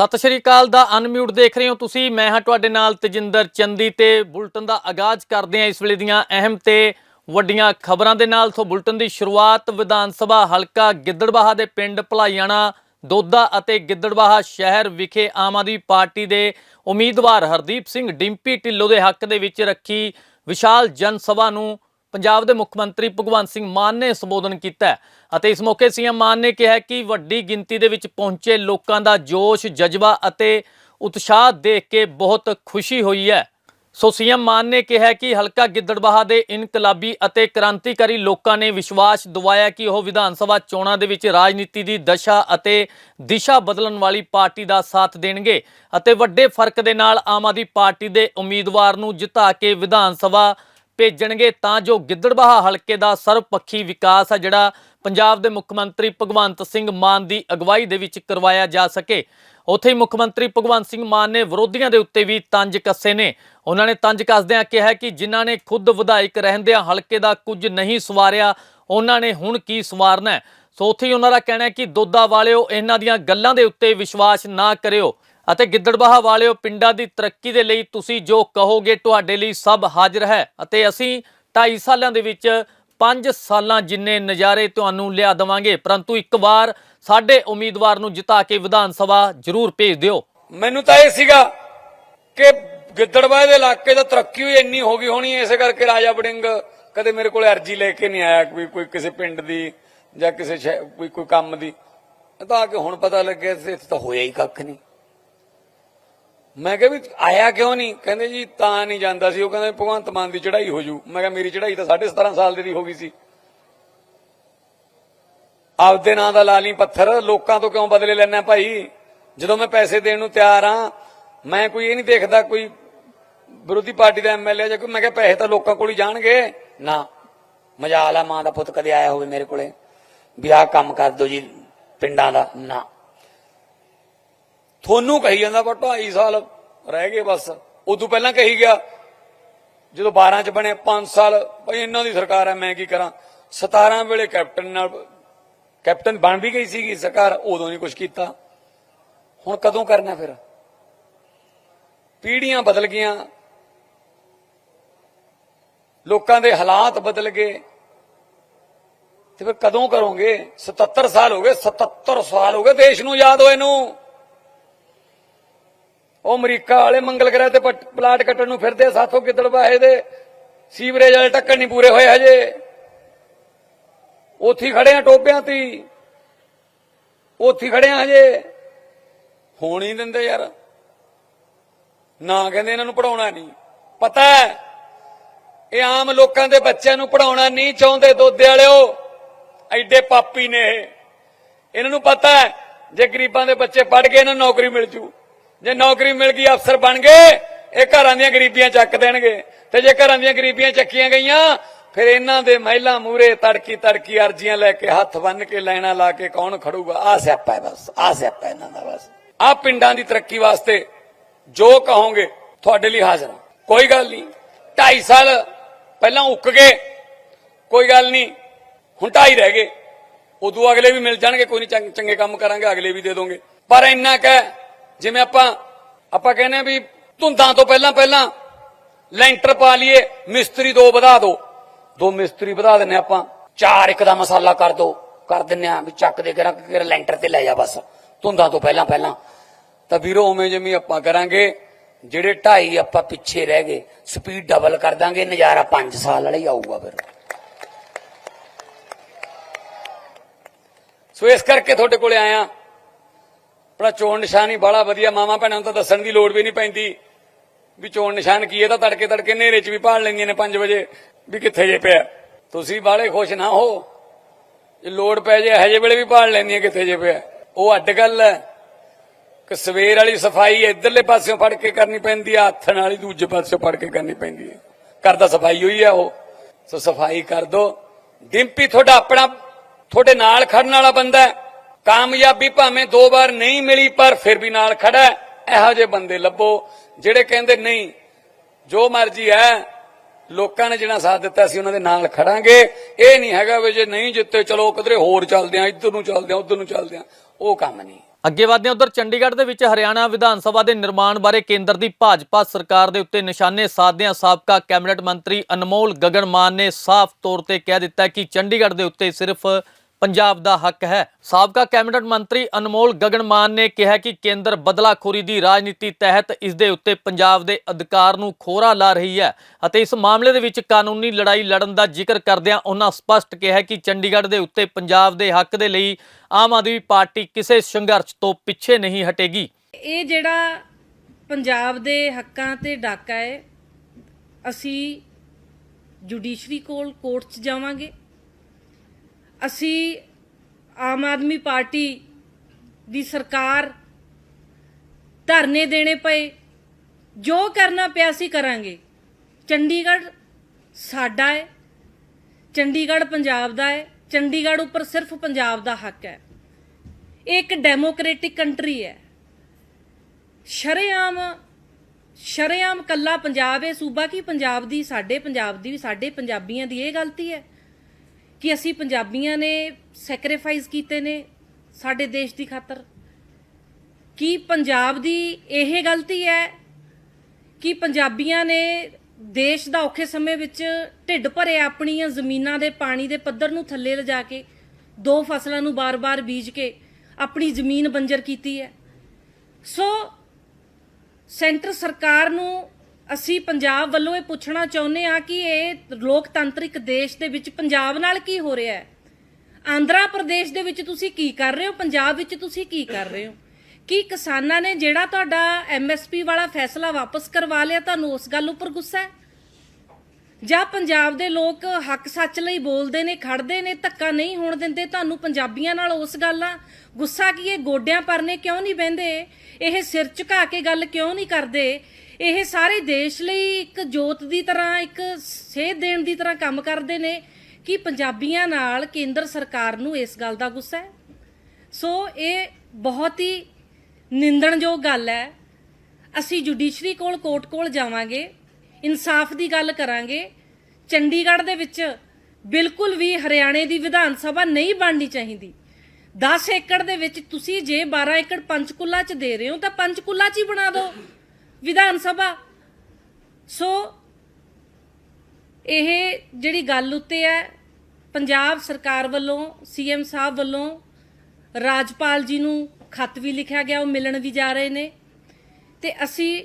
ਸਤਿ ਸ਼੍ਰੀ ਅਕਾਲ ਦਾ ਅਨਮਿਊਟ ਦੇਖ ਰਹੇ ਹੋ ਤੁਸੀਂ। ਮੈਂ ਹਾਂ ਤੁਹਾਡੇ ਨਾਲ ਤਜਿੰਦਰ ਚੰਦੀ ਤੇ ਬੁਲਟਨ ਦਾ ਆਗਾਜ਼ ਕਰਦੇ ਹਾਂ ਇਸ ਵੇਲੇ ਦੀਆਂ ਅਹਿਮ ਤੇ ਵੱਡੀਆਂ ਖਬਰਾਂ ਦੇ ਨਾਲ। ਸੋ ਬੁਲਟਨ ਦੀ ਸ਼ੁਰੂਆਤ ਵਿਧਾਨ ਸਭਾ ਹਲਕਾ ਗਿੱਦੜਬਾਹਾ ਦੇ ਪਿੰਡ ਭਲਾਈਆਣਾ ਦੋਦਾ ਅਤੇ ਗਿੱਦੜਬਾਹਾ ਸ਼ਹਿਰ ਵਿਖੇ ਆਮ ਆਦਮੀ ਪਾਰਟੀ ਦੇ ਉਮੀਦਵਾਰ ਹਰਦੀਪ ਸਿੰਘ ਡਿੰਪੀ ਢਿੱਲੋਂ ਦੇ ਹੱਕ ਦੇ ਵਿੱਚ ਰੱਖੀ ਵਿਸ਼ਾਲ ਜਨ ਸਭਾ ਨੂੰ ਪੰਜਾਬ ਦੇ ਮੁੱਖ ਮੰਤਰੀ ਭਗਵੰਤ ਸਿੰਘ ਮਾਨ ਨੇ ਸੰਬੋਧਨ ਕੀਤਾ ਅਤੇ ਇਸ ਮੌਕੇ ਸੀਐਮ ਮਾਨ ਨੇ ਕਿਹਾ ਕਿ ਵੱਡੀ ਗਿਣਤੀ ਦੇ ਵਿੱਚ ਪਹੁੰਚੇ ਲੋਕਾਂ ਦਾ ਜੋਸ਼, ਜਜ਼ਬਾ ਅਤੇ ਉਤਸ਼ਾਹ ਦੇਖ ਕੇ ਬਹੁਤ ਖੁਸ਼ੀ ਹੋਈ ਹੈ। ਸੋ ਸੀਐਮ ਮਾਨ ਨੇ ਕਿਹਾ ਕਿ ਹਲਕਾ ਗਿੱਦੜਬਾਹਾ ਦੇ ਇਨਕਲਾਬੀ ਅਤੇ ਕ੍ਰਾਂਤੀਕਾਰੀ ਲੋਕਾਂ ਨੇ ਵਿਸ਼ਵਾਸ ਦਿਵਾਇਆ ਕਿ ਉਹ ਵਿਧਾਨ ਸਭਾ ਚੋਣਾਂ ਦੇ ਵਿੱਚ ਰਾਜਨੀਤੀ ਦੀ ਦਸ਼ਾ ਅਤੇ ਦਿਸ਼ਾ ਬਦਲਣ ਵਾਲੀ ਪਾਰਟੀ ਦਾ ਸਾਥ ਦੇਣਗੇ ਅਤੇ ਵੱਡੇ ਫ਼ਰਕ ਦੇ ਨਾਲ ਆਮ ਆਦਮੀ ਪਾਰਟੀ ਦੇ ਉਮੀਦਵਾਰ ਨੂੰ ਜਿਤਾ ਕੇ ਵਿਧਾਨ ਸਭਾ ਭੇਜਣਗੇ ਤਾਂ ਜੋ ਗਿੱਦੜਬਾਹਾ ਹਲਕੇ ਦਾ ਸਰਵਪੱਖੀ ਵਿਕਾਸ ਆ, ਜਿਹੜਾ ਪੰਜਾਬ ਦੇ ਮੁੱਖ ਮੰਤਰੀ ਭਗਵੰਤ ਸਿੰਘ ਮਾਨ ਦੀ ਅਗਵਾਈ ਦੇ ਵਿੱਚ ਕਰਵਾਇਆ ਜਾ ਸਕੇ। ਉੱਥੇ ਹੀ ਮੁੱਖ ਮੰਤਰੀ ਭਗਵੰਤ ਸਿੰਘ ਮਾਨ ਨੇ ਵਿਰੋਧੀਆਂ ਦੇ ਉੱਤੇ ਵੀ ਤੰਜ ਕੱਸੇ ਨੇ। ਉਹਨਾਂ ਨੇ ਤੰਜ ਕੱਸਦਿਆਂ ਕਿਹਾ ਕਿ ਜਿਨ੍ਹਾਂ ਨੇ ਖੁਦ ਵਿਧਾਇਕ ਰਹਿੰਦਿਆਂ ਹਲਕੇ ਦਾ ਕੁਝ ਨਹੀਂ ਸਵਾਰਿਆ, ਉਹਨਾਂ ਨੇ ਹੁਣ ਕੀ ਸਵਾਰਨਾ ਸੋ ਉੱਥੇ ਹੀ ਉਹਨਾਂ ਦਾ ਕਹਿਣਾ ਹੈ ਕਿ ਦੋਦਾ ਵਾਲਿਓ, ਇਹਨਾਂ ਦੀਆਂ ਗੱਲਾਂ ਦੇ ਉੱਤੇ ਵਿਸ਼ਵਾਸ ਨਾ ਕਰਿਓ। ਅਤੇ ਗਿੱਦੜਬਾਹਾ ਵਾਲਿਓ, ਪਿੰਡਾਂ ਦੀ ਤਰੱਕੀ ਦੇ ਲਈ ਤੁਸੀਂ ਜੋ ਕਹੋਗੇ ਤੁਹਾਡੇ ਲਈ ਸਭ ਹਾਜ਼ਰ ਹੈ। ਅਤੇ ਅਸੀਂ 2.5 ਸਾਲਾਂ ਦੇ ਵਿੱਚ 5 ਸਾਲਾਂ ਜਿੰਨੇ ਨਜ਼ਾਰੇ ਤੁਹਾਨੂੰ ਲਿਆ ਦੇਵਾਂਗੇ, ਪਰੰਤੂ ਇੱਕ ਵਾਰ ਸਾਡੇ ਉਮੀਦਵਾਰ ਨੂੰ ਜਿਤਾ ਕੇ ਵਿਧਾਨ ਸਭਾ ਜ਼ਰੂਰ ਭੇਜ ਦਿਓ। ਮੈਨੂੰ ਤਾਂ ਇਹ ਸੀਗਾ ਕਿ ਗਿੱਦੜਬਾਹ ਦੇ ਇਲਾਕੇ ਦਾ ਤਰੱਕੀ ਹੋਈ ਇੰਨੀ ਹੋ ਗਈ ਹੋਣੀ, ਇਸੇ ਕਰਕੇ ਰਾਜਾ ਵੜਿੰਗ ਕਦੇ ਮੇਰੇ ਕੋਲ ਅਰਜੀ ਲੈ ਕੇ ਨਹੀਂ ਆਇਆ ਕੋਈ ਕੋਈ ਕਿਸੇ ਪਿੰਡ ਦੀ ਜਾਂ ਕਿਸੇ ਕੋਈ ਕੋਈ ਕੰਮ ਦੀ। ਤਾਂ ਆ ਕੇ ਹੁਣ ਪਤਾ ਲੱਗਿਆ ਇੱਥੇ ਤਾਂ ਹੋਇਆ ਹੀ ਕੱਖ ਨਹੀਂ। ਮੈਂ ਕਿਹਾ ਵੀ ਆਇਆ ਕਿਉਂ ਨਹੀਂ? ਕਹਿੰਦੇ ਜੀ ਤਾਂ ਨਹੀਂ ਜਾਂਦਾ ਸੀ। ਉਹ ਕਹਿੰਦੇ ਭਗਵੰਤ ਮਾਨ ਦੀ ਚੜ੍ਹਾਈ ਹੋ ਜੂ। ਮੈਂ ਕਿਹਾ ਮੇਰੀ ਚੜ੍ਹਾਈ ਤਾਂ 17.5 ਸਾਲ ਦੀ ਹੋ ਗਈ ਸੀ। ਆਪਦੇ ਨਾਂ ਦਾ ਲਾ ਲਈ ਪੱਥਰ, ਲੋਕਾਂ ਤੋਂ ਕਿਉਂ ਬਦਲੇ ਲੈਣਾ ਭਾਈ? ਜਦੋਂ ਮੈਂ ਪੈਸੇ ਦੇਣ ਨੂੰ ਤਿਆਰ ਆ, ਮੈਂ ਕੋਈ ਇਹ ਨਹੀਂ ਦੇਖਦਾ ਕੋਈ ਵਿਰੋਧੀ ਪਾਰਟੀ ਦਾ ਐਮਐਲਏ ਜਾਂ ਕੋਈ ਮੈਂ ਕਿਹਾ ਪੈਸੇ ਤਾਂ ਲੋਕਾਂ ਕੋਲ ਹੀ ਜਾਣਗੇ। ਨਾ, ਮਜਾਲ ਆ ਮਾਂ ਦਾ ਪੁੱਤ ਕਦੇ ਆਇਆ ਹੋਵੇ ਮੇਰੇ ਕੋਲੇ। ਵਿਆਹ ਕੰਮ ਕਰ ਦੋ ਜੀ ਪਿੰਡਾਂ ਦਾ। ਨਾ। ਤੁਹਾਨੂੰ ਕਹੀ ਜਾਂਦਾ ਪਰ 2.5 ਸਾਲ ਰਹਿ ਗਏ ਬਸ। ਉਦੋਂ ਪਹਿਲਾਂ ਕਹੀ ਗਿਆ, ਜਦੋਂ 12 ਚ ਬਣੇ 5 ਸਾਲ ਭਈ ਇਹਨਾਂ ਦੀ ਸਰਕਾਰ ਹੈ, ਮੈਂ ਕੀ ਕਰਾਂ? 17 ਵੇਲੇ ਕੈਪਟਨ ਨਾਲ, ਕੈਪਟਨ ਬਣ ਵੀ ਗਈ ਸੀਗੀ ਸਰਕਾਰ, ਉਦੋਂ ਨਹੀਂ ਕੁਝ ਕੀਤਾ। ਹੁਣ ਕਦੋਂ ਕਰਨਾ ਫਿਰ? ਪੀੜ੍ਹੀਆਂ ਬਦਲ ਗਈਆਂ। ਲੋਕਾਂ ਦੇ ਹਾਲਾਤ ਬਦਲ ਗਏ। ਤੇ ਫਿਰ ਕਦੋਂ ਕਰੋਗੇ? 77 ਸਾਲ ਹੋ ਗਏ 77 ਸਾਲ ਹੋ ਗਏ, ਦੇਸ਼ ਨੂੰ ਯਾਦ ਹੋਏ ਨੂੰ। ਉਹ ਅਮਰੀਕਾ ਵਾਲੇ ਮੰਗਲ ਗ੍ਰਹਿ ਤੇ ਪਲਾਟ ਕੱਟਣ ਨੂੰ ਫਿਰਦੇ, ਸਾਥੋਂ ਗਿੱਦੜਬਾਹੇ ਦੇ? ਸੀਵਰੇਜ ਵਾਲੇ ਟੱਕਰ ਨਹੀਂ ਪੂਰੇ ਹੋਏ ਹਜੇ। ਉੱਥੇ ਖੜੇ ਆ ਟੋਪਿਆਂ ਤੇ ਹੀ। ਉੱਥੇ ਖੜੇ ਆ ਹਜੇ। ਹੋਣ ਹੀ ਦਿੰਦੇ ਯਾਰ। ਨਾ ਕਹਿੰਦੇ ਇਹਨਾਂ ਨੂੰ ਪੜਾਉਣਾ ਨਹੀਂ। ਪਤਾ ਹੈ, ਇਹ ਆਮ ਲੋਕਾਂ ਦੇ ਬੱਚਿਆਂ ਨੂੰ ਪੜਾਉਣਾ ਨਹੀਂ ਚਾਹੁੰਦੇ ਦੋਦੇ ਵਾਲਿਓ। ਐਡੇ ਪਾਪੀ ਨੇ ਇਹ। ਇਹਨਾਂ ਨੂੰ ਪਤਾ ਹੈ, ਜੇ ਗਰੀਬਾਂ ਦੇ ਬੱਚੇ ਪੜ ਗਏ ਇਹਨਾਂ ਨੂੰ ਨੌਕਰੀ ਮਿਲ ਜੂ। ਜੇ ਨੌਕਰੀ ਮਿਲ ਗਈ, ਅਫਸਰ ਬਣ ਗਏ, ਇਹ ਘਰਾਂ ਦੀਆਂ ਗਰੀਬੀਆਂ ਚੱਕ ਦੇਣਗੇ। ਤੇ ਜੇ ਘਰਾਂ ਦੀਆਂ ਗਰੀਬੀਆਂ ਚੱਕੀਆਂ ਗਈਆਂ, ਫਿਰ ਇਹਨਾਂ ਦੇ ਮਹਿਲਾ ਮੂਰੇ ਤੜਕੀ ਤੜਕੀ ਅਰਜ਼ੀਆਂ ਲੈ ਕੇ ਹੱਥ ਬੰਨ ਕੇ ਲੈਣਾ ਲਾ ਕੇ ਕੌਣ ਖੜੂਗਾ? ਆ ਸਿਆਪਾ ਹੈ ਬਸ ਆ ਸਿਆਪਾ ਇਹਨਾਂ ਦਾ ਬਸ। ਆ ਪਿੰਡਾਂ ਦੀ ਤਰੱਕੀ ਵਾਸਤੇ ਜੋ ਕਹੋਗੇ, ਤੁਹਾਡੇ ਲਈ ਹਾਜ਼ਰ ਹਾਂ। ਕੋਈ ਗੱਲ ਨਹੀਂ 2.5 ਸਾਲ ਪਹਿਲਾਂ ਉੱਕ ਗਏ, ਕੋਈ ਗੱਲ ਨਹੀਂ, ਹੁਣ ਢਾਈ ਰਹਿ ਗਏ। ਉਦੋਂ ਅਗਲੇ ਵੀ ਮਿਲ ਜਾਣਗੇ, ਕੋਈ ਨਹੀਂ ਚੰਗੇ ਕੰਮ ਕਰਾਂਗੇ, ਅਗਲੇ ਵੀ ਦੇ ਦੋਗੇ। ਪਰ ਇੰਨਾ ਕਹਿ ਜਿਵੇਂ ਆਪਾਂ ਆਪਾਂ ਕਹਿੰਦੇ ਆ ਵੀ ਧੁੰਦਾਂ ਤੋਂ ਪਹਿਲਾਂ ਪਹਿਲਾਂ ਲੈਂਟਰ ਪਾ ਲਈਏ ਮਿਸਤਰੀ ਦੋ ਵਧਾ ਦਿਓ ਦੋ ਮਿਸਤਰੀ ਵਧਾ ਦਿੰਨੇ ਆਪਾਂ ਚਾਰ ਇੱਕ ਦਾ ਮਸਾਲਾ ਕਰ ਦੋ ਕਰ ਦਿੰਨੇ ਆ ਵੀ ਚੱਕ ਦੇ ਕਰਾਂ ਕਿ ਲੈਂਟਰ ਤੇ ਲੈ ਜਾ ਬਸ ਧੁੰਦਾਂ ਤੋਂ ਪਹਿਲਾਂ ਪਹਿਲਾਂ ਤਾਂ ਵੀਰੋ ਉਵੇਂ ਜਿਵੇਂ ਆਪਾਂ ਕਰਾਂਗੇ ਜਿਹੜੇ ਢਾਈ ਆਪਾਂ ਪਿੱਛੇ ਰਹਿ ਗਏ ਸਪੀਡ ਡਬਲ ਕਰ ਦਾਂਗੇ ਨਜ਼ਾਰਾ 5 ਸਾਲ ਵਾਲਾ ਹੀ ਆਊਗਾ ਫਿਰ ਸੋ ਇਸ ਕਰਕੇ ਤੁਹਾਡੇ ਕੋਲੇ ਆਇਆ ਆਪਣਾ ਚੋਣ ਨਿਸ਼ਾਨ ਹੀ ਬੜਾ ਵਧੀਆ ਮਾਮਾ ਭੈਣਾਂ ਨੂੰ ਤਾਂ ਦੱਸਣ ਦੀ ਲੋੜ ਵੀ ਨਹੀਂ ਪੈਂਦੀ। ਵੀ ਚੋਣ ਨਿਸ਼ਾਨ ਕੀ ਹੈ ਤਾਂ ਤੜਕੇ ਤੜਕੇ ਹਨੇਰੇ 'ਚ ਵੀ ਭਾਲ ਲੈਂਦੀਆਂ ਨੇ 5 ਵਜੇ, ਵੀ ਕਿੱਥੇ ਜੇ ਪਿਆ। ਤੁਸੀਂ ਬਾਲੇ ਖੁਸ਼ ਨਾ ਹੋ। ਜੇ ਲੋੜ ਪੈ ਜੇ ਹਜੇ ਵੇਲੇ ਵੀ ਭਾਲ ਲੈਂਦੀਆਂ ਕਿੱਥੇ ਜੇ ਪਿਆ। ਉਹ ਅੱਡ ਗੱਲ ਹੈ। ਕਿ ਸਵੇਰ ਵਾਲੀ ਸਫ਼ਾਈ ਇਧਰਲੇ ਪਾਸਿਓਂ ਫੜ ਕੇ ਕਰਨੀ ਪੈਂਦੀ ਆ ਹੱਥਣ ਵਾਲੀ ਦੂਜੇ ਪਾਸਿਓਂ ਫੜ ਕੇ ਕਰਨੀ ਪੈਂਦੀ ਹੈ। ਘਰ ਦਾ ਸਫ਼ਾਈ ਹੋਈ ਆ ਉਹ। ਸੋ ਸਫ਼ਾਈ ਕਰ ਦੋ। ਡਿੰਪੀ ਤੁਹਾਡਾ ਆਪਣਾ, ਤੁਹਾਡੇ ਨਾਲ ਖੜਨ ਵਾਲਾ ਬੰਦਾ ਹੈ। ਕਾਮਯਾਬੀ ਭਾਵੇਂ ਦੋ ਵਾਰ ਨਹੀਂ ਮਿਲੀ, ਪਰ ਫਿਰ ਵੀ ਨਾਲ ਖੜਾ ਇਹੋ ਜਿਹੇ ਬੰਦੇ ਲੱਭੋ, ਜਿਹੜੇ ਕਹਿੰਦੇ, ਨਹੀਂ, ਜੋ ਮਰਜ਼ੀ ਹੈ, ਲੋਕਾਂ ਨੇ ਜਿਹੜਾ ਸਾਥ ਦਿੱਤਾ ਸੀ, ਉਹਨਾਂ ਦੇ ਨਾਲ ਖੜਾਂਗੇ। ਇਹ ਨਹੀਂ ਹੈਗਾ ਵੀ ਜੇ ਨਹੀਂ ਜਿੱਤੇ, ਚਲੋ ਕਿਧਰੇ ਹੋਰ ਚੱਲਦੇ ਆ, ਇੱਧਰ ਨੂੰ ਚੱਲਦੇ ਆ, ਉੱਧਰ ਨੂੰ ਚੱਲਦੇ ਆ, ਉਹ ਕੰਮ ਨਹੀਂ। ਅੱਗੇ ਵਧਦੇ ਹਾਂ ਉਧਰ ਚੰਡੀਗੜ੍ਹ ਦੇ ਵਿੱਚ ਹਰਿਆਣਾ ਵਿਧਾਨ ਸਭਾ ਦੇ ਨਿਰਮਾਣ ਬਾਰੇ ਕੇਂਦਰ ਦੀ ਭਾਜਪਾ ਸਰਕਾਰ ਦੇ ਉੱਤੇ ਨਿਸ਼ਾਨੇ ਸਾਧਦਿਆਂ ਸਾਬਕਾ ਕੈਬਨਿਟ ਮੰਤਰੀ ਅਨਮੋਲ ਗਗਨ ਮਾਨ ਨੇ ਸਾਫ਼ ਤੌਰ ਤੇ ਕਹਿ ਦਿੱਤਾ ਕਿ ਚੰਡੀਗੜ੍ਹ ਦੇ ਉੱਤੇ ਸਿਰਫ ਪੰਜਾਬ ਦਾ ਹੱਕ ਹੈ। ਸਾਬਕਾ ਕੈਬਨਿਟ ਮੰਤਰੀ ਅਨਮੋਲ ਗਗਨ ਮਾਨ ਨੇ ਕਿਹਾ ਕਿ ਕੇਂਦਰ ਬਦਲਾਖੋਰੀ ਦੀ ਰਾਜਨੀਤੀ ਤਹਿਤ ਇਸ ਦੇ ਉੱਤੇ ਪੰਜਾਬ ਦੇ ਅਧਿਕਾਰ ਨੂੰ ਖੋਰਾ ਲਾ ਰਹੀ ਹੈ ਅਤੇ ਇਸ ਮਾਮਲੇ ਦੇ ਵਿੱਚ ਕਾਨੂੰਨੀ ਲੜਾਈ ਲੜਨ ਦਾ ਜ਼ਿਕਰ ਕਰਦਿਆਂ ਉਹਨਾਂ ਸਪਸ਼ਟ ਕਿਹਾ ਕਿ ਚੰਡੀਗੜ੍ਹ ਦੇ ਉੱਤੇ ਪੰਜਾਬ ਦੇ ਹੱਕ ਦੇ ਲਈ ਆਮ ਆਦਮੀ ਪਾਰਟੀ ਕਿਸੇ ਸੰਘਰਸ਼ ਤੋਂ ਪਿੱਛੇ ਨਹੀਂ ਹਟੇਗੀ। ਇਹ ਜਿਹੜਾ ਪੰਜਾਬ ਦੇ ਹੱਕਾਂ ਤੇ ਡਾਕਾ ਹੈ, ਅਸੀਂ ਜੁਡੀਸ਼ਰੀ ਕੋਲ ਕੋਰਟ 'ਚ ਜਾਵਾਂਗੇ। ਅਸੀਂ ਆਮ ਆਦਮੀ ਪਾਰਟੀ ਦੀ ਸਰਕਾਰ ਧਰਨੇ ਦੇਣੇ ਪਏ, ਜੋ ਕਰਨਾ ਪਿਆ ਸੀ ਕਰਾਂਗੇ। ਚੰਡੀਗੜ੍ਹ ਸਾਡਾ ਹੈ, ਚੰਡੀਗੜ੍ਹ ਪੰਜਾਬ ਦਾ ਹੈ, ਚੰਡੀਗੜ੍ਹ ਉੱਪਰ ਸਿਰਫ ਪੰਜਾਬ ਦਾ ਹੱਕ ਹੈ। ਇਹ ਇੱਕ ਡੈਮੋਕ੍ਰੈਟਿਕ ਕੰਟਰੀ ਹੈ। ਸ਼ਰੇਆਮ ਸ਼ਰੇਆਮ ਕੱਲਾ ਪੰਜਾਬ ਹੈ, ਸੂਬਾ ਕੀ ਪੰਜਾਬ ਦੀ, ਸਾਡੇ ਪੰਜਾਬ ਦੀ ਵੀ, ਸਾਡੇ ਪੰਜਾਬੀਆਂ ਦੀ ਇਹ ਗਲਤੀ ਹੈ। ਕਿ ਅਸੀਂ ਪੰਜਾਬੀਆਂ ਨੇ ਸੈਕਰੀਫਾਈਸ ਕੀਤੇ ਨੇ ਸਾਡੇ ਦੇਸ਼ ਦੀ ਖਾਤਰ? ਕੀ ਪੰਜਾਬ ਦੀ ਇਹ ਗਲਤੀ ਹੈ ਕਿ ਪੰਜਾਬੀਆਂ ਨੇ ਦੇਸ਼ ਦਾ ਔਖੇ ਸਮੇਂ ਵਿੱਚ ਢਿੱਡ ਭਰੇ ਆਪਣੀਆਂ ਜ਼ਮੀਨਾਂ ਦੇ ਪਾਣੀ ਦੇ ਪੱਧਰ ਨੂੰ ਥੱਲੇ ਲਿਜਾ ਕੇ, ਦੋ ਫਸਲਾਂ ਨੂੰ ਬਾਰ-ਬਾਰ ਬੀਜ ਕੇ ਆਪਣੀ ਜ਼ਮੀਨ ਬੰਜਰ ਕੀਤੀ ਹੈ? ਸੋ ਸੈਂਟਰ ਸਰਕਾਰ ਨੂੰ ਅਸੀਂ ਪੰਜਾਬ ਵੱਲੋਂ ਇਹ ਪੁੱਛਣਾ ਚਾਹੁੰਦੇ ਆ ਕਿ ਇਹ ਲੋਕਤੰਤਰਿਕ ਦੇਸ਼ ਦੇ ਵਿੱਚ ਪੰਜਾਬ ਨਾਲ ਕੀ ਹੋ ਰਿਹਾ ਹੈ? ਆਂਧਰਾ ਪ੍ਰਦੇਸ਼ ਦੇ ਵਿੱਚ ਤੁਸੀਂ ਕੀ ਕਰ ਰਹੇ ਹੋ? ਪੰਜਾਬ ਵਿੱਚ ਤੁਸੀਂ ਕੀ ਕਰ ਰਹੇ ਹੋ? ਕੀ ਕਿਸਾਨਾਂ ਨੇ ਜਿਹੜਾ ਤੁਹਾਡਾ ਐਮਐਸਪੀ ਵਾਲਾ ਫੈਸਲਾ ਵਾਪਸ ਕਰਵਾ ਲਿਆ, ਤੁਹਾਨੂੰ ਉਸ ਗੱਲ ਉੱਪਰ ਗੁੱਸਾ ਹੈ? ਜਾਂ ਪੰਜਾਬ ਦੇ ਲੋਕ ਹੱਕ ਸੱਚ ਲਈ ਬੋਲਦੇ ਨੇ ਖੜਦੇ ਨੇ, ਧੱਕਾ ਨਹੀਂ ਹੋਣ ਦਿੰਦੇ, ਤੁਹਾਨੂੰ ਪੰਜਾਬੀਆਂ ਨਾਲ ਉਸ ਗੱਲ ਆ? ਗੁੱਸਾ ਕੀ ਇਹ ਗੋਡਿਆਂ ਪਰਨੇ ਕਿਉਂ ਨਹੀਂ ਬਹਿੰਦੇ? ਇਹ ਸਿਰ ਝੁਕਾ ਕੇ ਗੱਲ ਕਿਉਂ ਨਹੀਂ ਕਰਦੇ? ਇਹ ਸਾਰੇ ਦੇਸ਼ ਲਈ ਇੱਕ ਜੋਤ ਦੀ ਤਰ੍ਹਾਂ, ਇੱਕ ਸੇਧ ਦੇਣ ਦੀ ਤਰ੍ਹਾਂ ਕੰਮ ਕਰਦੇ ਨੇ ਕਿ ਪੰਜਾਬੀਆਂ ਨਾਲ ਕੇਂਦਰ ਸਰਕਾਰ ਨੂੰ ਇਸ ਗੱਲ ਦਾ ਗੁੱਸਾ ਹੈ। ਸੋ ਇਹ ਬਹੁਤ ਹੀ ਨਿੰਦਣਯੋਗ ਗੱਲ ਹੈ। ਅਸੀਂ ਜੁਡੀਸ਼ਰੀ ਕੋਲ, ਕੋਰਟ ਕੋਲ ਜਾਵਾਂਗੇ, ਇਨਸਾਫ ਦੀ ਗੱਲ ਕਰਾਂਗੇ। ਚੰਡੀਗੜ੍ਹ ਦੇ ਵਿੱਚ ਬਿਲਕੁਲ ਵੀ ਹਰਿਆਣੇ ਦੀ ਵਿਧਾਨ ਸਭਾ ਨਹੀਂ ਬਣਨੀ ਚਾਹੀਦੀ। 10 ਏਕੜ ਦੇ ਵਿੱਚ ਤੁਸੀਂ ਜੇ 12 ਏਕੜ ਪੰਚਕੂਲਾ ਚ ਦੇ ਰਹੇ ਹੋ ਤਾਂ ਪੰਚਕੂਲਾ ਚ ਹੀ ਬਣਾ ਦਿਓ। ਵਿਧਾਨ ਸਭਾ। ਸੋ ਇਹ ਜਿਹੜੀ ਗੱਲ ਉੱਤੇ ਹੈ, ਪੰਜਾਬ ਸਰਕਾਰ ਵੱਲੋਂ, ਸੀਐਮ ਸਾਹਿਬ ਵੱਲੋਂ ਰਾਜਪਾਲ ਜੀ ਨੂੰ ਖੱਤ ਵੀ ਲਿਖਿਆ ਗਿਆ, ਉਹ ਮਿਲਣ ਵੀ ਜਾ ਰਹੇ ਨੇ। ਤੇ ਅਸੀਂ